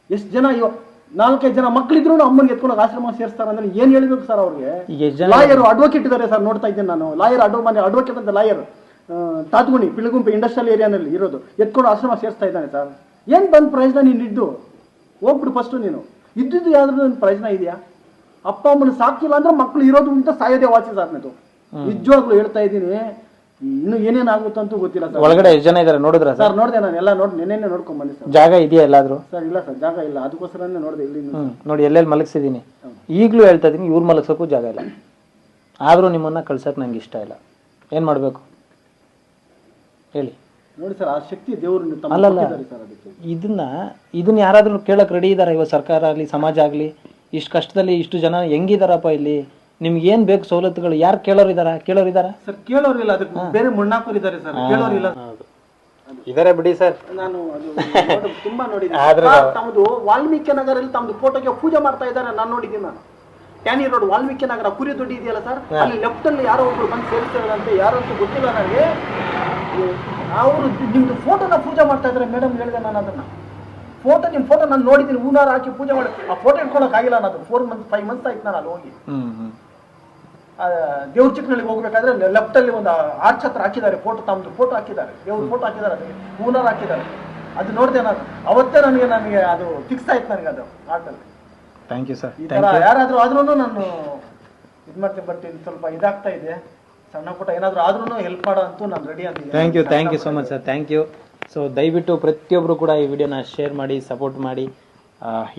ಎಷ್ಟು ಜನ ಇವ ನಾಲ್ಕೈದು ಜನ ಮಕ್ಕಳಿದ್ರು ಅಮ್ಮನ ಎತ್ಕೊಂಡು ಆಶ್ರಮ ಸೇರಿಸ್ತಾರೆ ಅಂದ್ರೆ ಏನ್ ಹೇಳ್ಬೇಕು ಸರ್ ಅವ್ರಿಗೆ? ಲಾಯರ್ ಅಡ್ವೊಕೇಟ್ ಇದ್ದಾರೆ ಸರ್ ನೋಡ್ತಾ ಇದ್ದೇನೆ ನಾನು. ಲಾಯರ್ ಅಡ್ವ ಮನೆ ಅಡ್ವೊಕೇಟ್ ಅಂತ ಲಾಯರ್ ತಾತ್ಗುಣಿ ಪಿಳಗುಂಪಿ ಇಂಡಸ್ಟ್ರಿಯಲ್ ಏರಿಯಾನಲ್ಲಿ ಇರೋದು. ಎತ್ಕೊಂಡು ಆಶ್ರಮ ಸೇರಿಸ್ತಾ ಇದ್ದಾನೆ ಸರ್ ಏನ್ ಬಂದ್ ಪ್ರಯೋಜನ ನೀನು ಇದ್ದು? ಹೋಗ್ಬಿಡು ಫಸ್ಟ್ ನೀನು. ಇದ್ದಿದ್ದು ಯಾವ್ದು ಪ್ರಯೋಜನ ಇದೆಯಾ? ಅಪ್ಪ ಅಮ್ಮನ ಸಾಕಿಲ್ಲ ಅಂದ್ರೆ ಮಕ್ಕಳು ಇರೋದು ಅಂತ ಸಾಯೋದೇ ವಾಚಿಸ್ ಸರ್ ನಿಜವಾಗ್ಲೂ ಹೇಳ್ತಾ ಇದ್ದೀನಿ. ಇನ್ನು ಏನೇನ್ ಆಗುತ್ತೆ ಅಂತೂ ಗೊತ್ತಿಲ್ಲ ಸರ್. ಒಳಗಡೆ ಎಷ್ಟು ಜನ ಇದಾರೆ ನೋಡಿದ್ರೆ ಸರ್? ಸರ್ ನೋಡಿದೆ ನಾನು ಎಲ್ಲ ನೋಡಿ ನಿನ್ನೆ ನೋಡ್ಕೊಂಡ್ ಬಂದೆ ಸರ್. ಜಾಗ ಇದೆಯಾ ಎಲ್ಲಾದ್ರೂ? ಸರ್ ಇಲ್ಲ ಸರ್ ಜಾಗ ಇಲ್ಲ. ಅದಕ್ಕೋಸ್ಕರನೇ ನೋಡಿದೆ ಇಲ್ಲಿ ಹ್ಮ್ ನೋಡಿ ಎಲ್ಲೆಲ್ಲಿ ಮಲಗಿಸಿದ್ದೀನಿ. ಈಗಲೂ ಹೇಳ್ತಾ ಇದೀನಿ ಇವ್ರು ಮಲಗ್ಸೋಕ್ಕೂ ಜಾಗ ಇಲ್ಲ. ಆದ್ರೂ ನಿಮ್ಮನ್ನ ಕಳ್ಸಕ್ ನಂಗೆ ಇಷ್ಟ ಇಲ್ಲ. ಏನ್ ಮಾಡ್ಬೇಕು? ಹೇಳಿ. ನೋಡಿ ಸರ್ ಆ ಶಕ್ತಿ ದೇವರು ತಮ್ಮ ಅಲ್ಲಲ್ಲ. ಕೊಟ್ಟಿದ್ದಾರೆ ಸರ್ ಅದಕ್ಕೆ. ಇದನ್ನ ಇದನ್ನ ಯಾರಾದ್ರೂ ಕೇಳಕ್ ರೆಡಿ ಇದಾರೆ ಇವಾಗ ಸರ್ಕಾರ ಆಗ್ಲಿ ಸಮಾಜ ಆಗ್ಲಿ? ಇಷ್ಟು ಕಷ್ಟದಲ್ಲಿ ಇಷ್ಟು ಜನ ಹೆಂಗಿದಾರಪ್ಪ ಇಲ್ಲಿ? ನಿಮ್ಗೆ ಏನ್ ಬೇಕು ಸವಲತ್ತುಗಳು? ಯಾರು ಕೇಳೋರು ಇದಾರ? ಕೇಳೋರು ಇದಾರ? ಸರ್ ಕೇಳೋರಿಲ್ಲ ಅದಕ್ಕೆ ಬೇರೆ ಮುಣ್ಣಾಕೋರು ಇದ್ದಾರೆ ಸರ್ ಕೇಳೋರಿಲ್ಲ ಇದಾರೆ ಬಿಡಿ ಸರ್. ನಾನು ಅದು ನೋಡ್- ತುಂಬಾ ನೋಡಿದ್ದೀನಿ. ಸರ್, ತಮ್ಮದು ವಾಲ್ಮೀಕಿ ನಗರಲ್ಲಿ ತಮ್ಮದು ಫೋಟೋಗೆ ಪೂಜೆ ಮಾಡ್ತಾ ಇದ್ದಾರೆ ನಾನು ನೋಡಿದ್ದೀನಿ ನಾನು. ಟ್ಯಾನಿ ರೋಡ್ ವಾಲ್ಮೀಕಿ ನಗರ ಕುರಿ ದೊಡ್ಡಿ ಇದೆಯಲ್ಲ ಸರ್ ಅಲ್ಲಿ ಲೆಫ್ಟ್ ಅಲ್ಲಿ ಯಾರೋ ಒಬ್ರು ಬಂದು ಸೇರಿಸ್ತಾರಂತೆ ಯಾರು ಅಂತ ಗೊತ್ತಿಲ್ಲ ನನಗೆ. ಅವರು ನಿಮ್ದು ಫೋಟೋನ ಪೂಜೆ ಮಾಡ್ತಾ ಇದ್ದಾರೆ ಮೇಡಮ್ ಹೇಳಿದೆ ನಾನು ಅದನ್ನ. ಫೋಟೋ ನಿಮ್ಮ ಫೋಟೋ ನಾನು ನೋಡಿದ್ದೀನಿ ಹೂನಾರ ಹಾಕಿ ಪೂಜೆ ಮಾಡಿ ಆ ಫೋಟೋ ಇಟ್ಕೊಳಕ್ ಆಗಿಲ್ಲ ನಾನು ಫೋರ್ ಮಂತ್ ಫೈವ್ ಮಂತ್ಸ್ ಆಯ್ತು ನಾನು ಅಲ್ಲಿ ಹೋಗಿ. ಹ್ಮ್ ಹ್ಮ್. ಆ, ದೇವ್ರ ಚಿಕ್ಕನಳ್ಳಿಗೆ ಹೋಗ್ಬೇಕಾದ್ರೆ ಲೆಫ್ಟ್ ಅಲ್ಲಿ ಒಂದು ಆರ್ಚ್ ಹತ್ರ ಹಾಕಿದ್ದಾರೆ ಫೋಟೋ ತಮ್ಮದು ಫೋಟೋ ಹಾಕಿದ್ದಾರೆ. ದೇವ್ರ ಫೋಟೋ ಹಾಕಿದ್ದಾರೆ ಅದಕ್ಕೆ ಹೂನಾರ್ ಹಾಕಿದ್ದಾರೆ. ಅದು ನೋಡಿದೆ ನಾನು. ಅವತ್ತೇ ನನಗೆ ನನಗೆ ಅದು ಫಿಕ್ಸ್ ಆಯ್ತು ನನಗೆ ಅದು ಆಟಲ್ಲಿ ಥ್ಯಾಂಕ್ ಯು ಸರ್ ಈ ಯಾರಾದ್ರೂ ಆದ್ರೂ ನಾನು ಇದು ಮಾಡ್ತೀನಿ ಬಟ್ ಸ್ವಲ್ಪ ಇದಾಗ್ತಾ ಇದೆ. ಸಣ್ಣ ಪುಟ್ಟ ಏನಾದರೂ ಆದ್ರೂ ಹೆಲ್ಪ್ ಮಾಡೋ ಅಂತೂ ನಾನು ರೆಡಿ ಅಂತ thank you thank you so much sir thank you so ದಯವಿಟ್ಟು ಪ್ರತಿಯೊಬ್ಬರು ಕೂಡ ಈ ವಿಡಿಯೋನ ಶೇರ್ ಮಾಡಿ ಸಪೋರ್ಟ್ ಮಾಡಿ.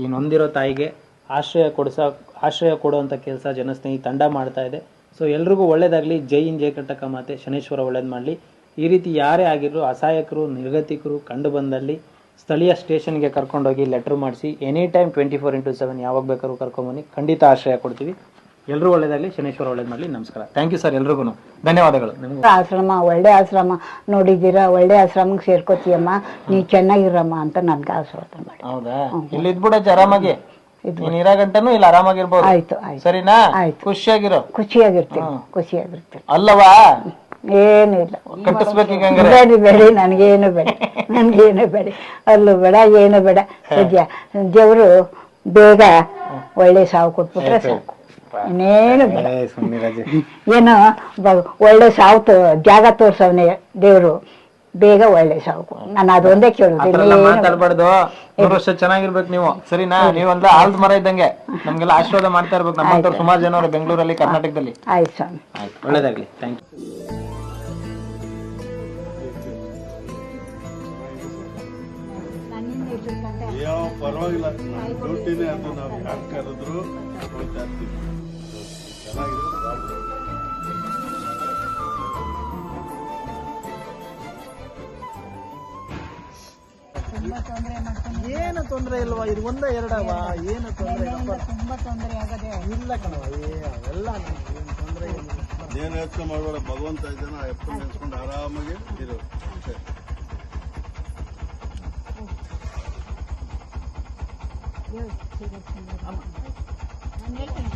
ಈ ನೊಂದಿರೋ ತಾಯಿಗೆ ಆಶ್ರಯ ಕೊಡಿಸ ಆಶ್ರಯ ಕೊಡುವಂಥ ಕೆಲಸ ಜನಸ್ನೇಹಿ ತಂಡ ಮಾಡ್ತಾ ಇದೆ. ಸೊ ಎಲ್ರಿಗೂ ಒಳ್ಳೇದಾಗಲಿ. ಜೈ ಇನ್ ಜೈ ಕಟ್ಟಕ ಮಾತೆ. ಶನೇಶ್ವರ ಒಳ್ಳೇದು ಮಾಡಲಿ. ಈ ರೀತಿ ಯಾರೇ ಆಗಿದ್ರು ಅಸಹಾಯಕರು ನಿರ್ಗತಿಕರು ಕಂಡು ಬಂದಲ್ಲಿ ಸ್ಥಳೀಯ ಸ್ಟೇಷನ್ಗೆ ಕರ್ಕೊಂಡೋಗಿ ಲೆಟ್ರ್ ಮಾಡಿಸಿ any time twenty four into seven ಯಾವಾಗ ಬೇಕಾದ್ರೂ ಕರ್ಕೊಂಬನ್ನಿ ಖಂಡಿತ ಆಶ್ರಯ ಕೊಡ್ತೀವಿ. ಎಲ್ಲರೂ ಒಳ್ಳೇದಾಗಲಿ. ಶನೇಶ್ವರ ಒಳ್ಳೇದು ಮಾಡಲಿ. ನಮಸ್ಕಾರ. ಥ್ಯಾಂಕ್ ಯು ಸರ್ ಎಲ್ರಿಗೂ ಧನ್ಯವಾದಗಳು. ನಿಮ್ಗೆ. ಆಶ್ರಮ ಒಳ್ಳೆ ಆಶ್ರಮ ನೋಡಿದ್ದೀರಾ? ಒಳ್ಳೆ ಆಶ್ರಮಕ್ಕೆ ಸೇರ್ಕೋತೀಯಮ್ಮ. ನೀ ಚೆನ್ನಾಗಿರಮ್ಮ ಅಂತ ನನ್ಗೆ ಆಶೀರ್ವಾದ ಮಾಡಿ. ಹೌದಾ? ಇಲ್ಲಿ ಇದ್ಬಿಡಚ್ಚ ಆರಾಮಾಗಿ. ನೀನ್ ಇರೋ ಗಂಟನು ಇಲ್ಲಿ ಆರಾಮಾಗಿರ್ಬೋದು. ಆಯ್ತು ಆಯ್ತು. ಸರಿನಾ? ಆಯ್ತು. ಖುಷಿಯಾಗಿರೋ. ಖುಷಿಯಾಗಿರ್ತೀನಿ ಖುಷಿಯಾಗಿರ್ತೀನಿ. ಅಲ್ಲವಾ? ಏನು ಇಲ್ಲ ಕಟ್ಟಿಸ್ಬೇಕೀಗ ಹಂಗಾರೆ. ಬೇಡಿ ಬೇಡಿ ನನಗೇನು ಬೇಡ ನನಗೇನು ಬೇಡ. ಅಲ್ಲೂ ಬೇಡ ಏನು ಬೇಡ. ಸದ್ಯ ದೇವರು ಬೇಗ ಒಳ್ಳೆ ಸಾವು ಕೊಟ್ಬಿಟ್ರೆ ಸಾಕು. ಇನ್ನೇನು ಬೇಡ. ಏನು ಬ- ಒಳ್ಳೆ ಸಾವು ತೋ ಜಾಗ ತೋರ್ಸವ್ನೆ ದೇವರು. ಬೇಗ ಒಳ್ಳೆ ಸಾಕು. ನಾನು ಅದೊಂದೇ ಕೇಳುದು. ಮಾತಾಡ್ಬಾರ್ದು. ವರ್ಷ ಚೆನ್ನಾಗಿರ್ಬೇಕು ನೀವು. ಸರಿನಾ? ನೀವಂದ್ರೆ ಆಲ್ದ ಮರ ಇದ್ದಂಗೆ. ನಮ್ಗೆಲ್ಲ ಆಶೀರ್ವಾದ ಮಾಡ್ತಾ ಇರ್ಬೇಕು. ನಮ್ಮ ಸುಮಾರು ಜನ ಅವ್ರು ಬೆಂಗಳೂರಲ್ಲಿ ಕರ್ನಾಟಕದಲ್ಲಿ. ಆಯ್ತು ಸ್ವಾಮಿ. ಆಯ್ತು. ಒಳ್ಳೇದಾಗ್ಲಿ. ಥ್ಯಾಂಕ್ ಯು ಪರವಾಗಿಲ್ಲ. ಡ್ಯೂಟಿನೇ ಅದು ನಾವು ಯಾಕೆ ಕರೆದ್ರು ಹೋಗ್ತಾ ಇರ್ತೀವಿ. ಚೆನ್ನಾಗಿದ್ರೆ ಏನು ತೊಂದರೆ ಇಲ್ವಾ? ಇದು ಒಂದ ಎರಡವ? ಏನು ತೊಂದರೆ ಇಲ್ಲ ಕಣವ ಏ ಅವೆಲ್ಲ ಏನು ತೊಂದರೆ ಇಲ್ಲ. ಏನು ಯೋಚನೆ ಮಾಡಬೇಡ ಭಗವಂತ ಇದ್ದಾನೆ ಆ ಎಪ್ಪನ್ ನೆನ್ಸ್ಕೊಂಡು ಆರಾಮಾಗಿ ಇರು. ಅಷ್ಟೇ. ನಾನು ಹೇಳ್ತೀನಿ.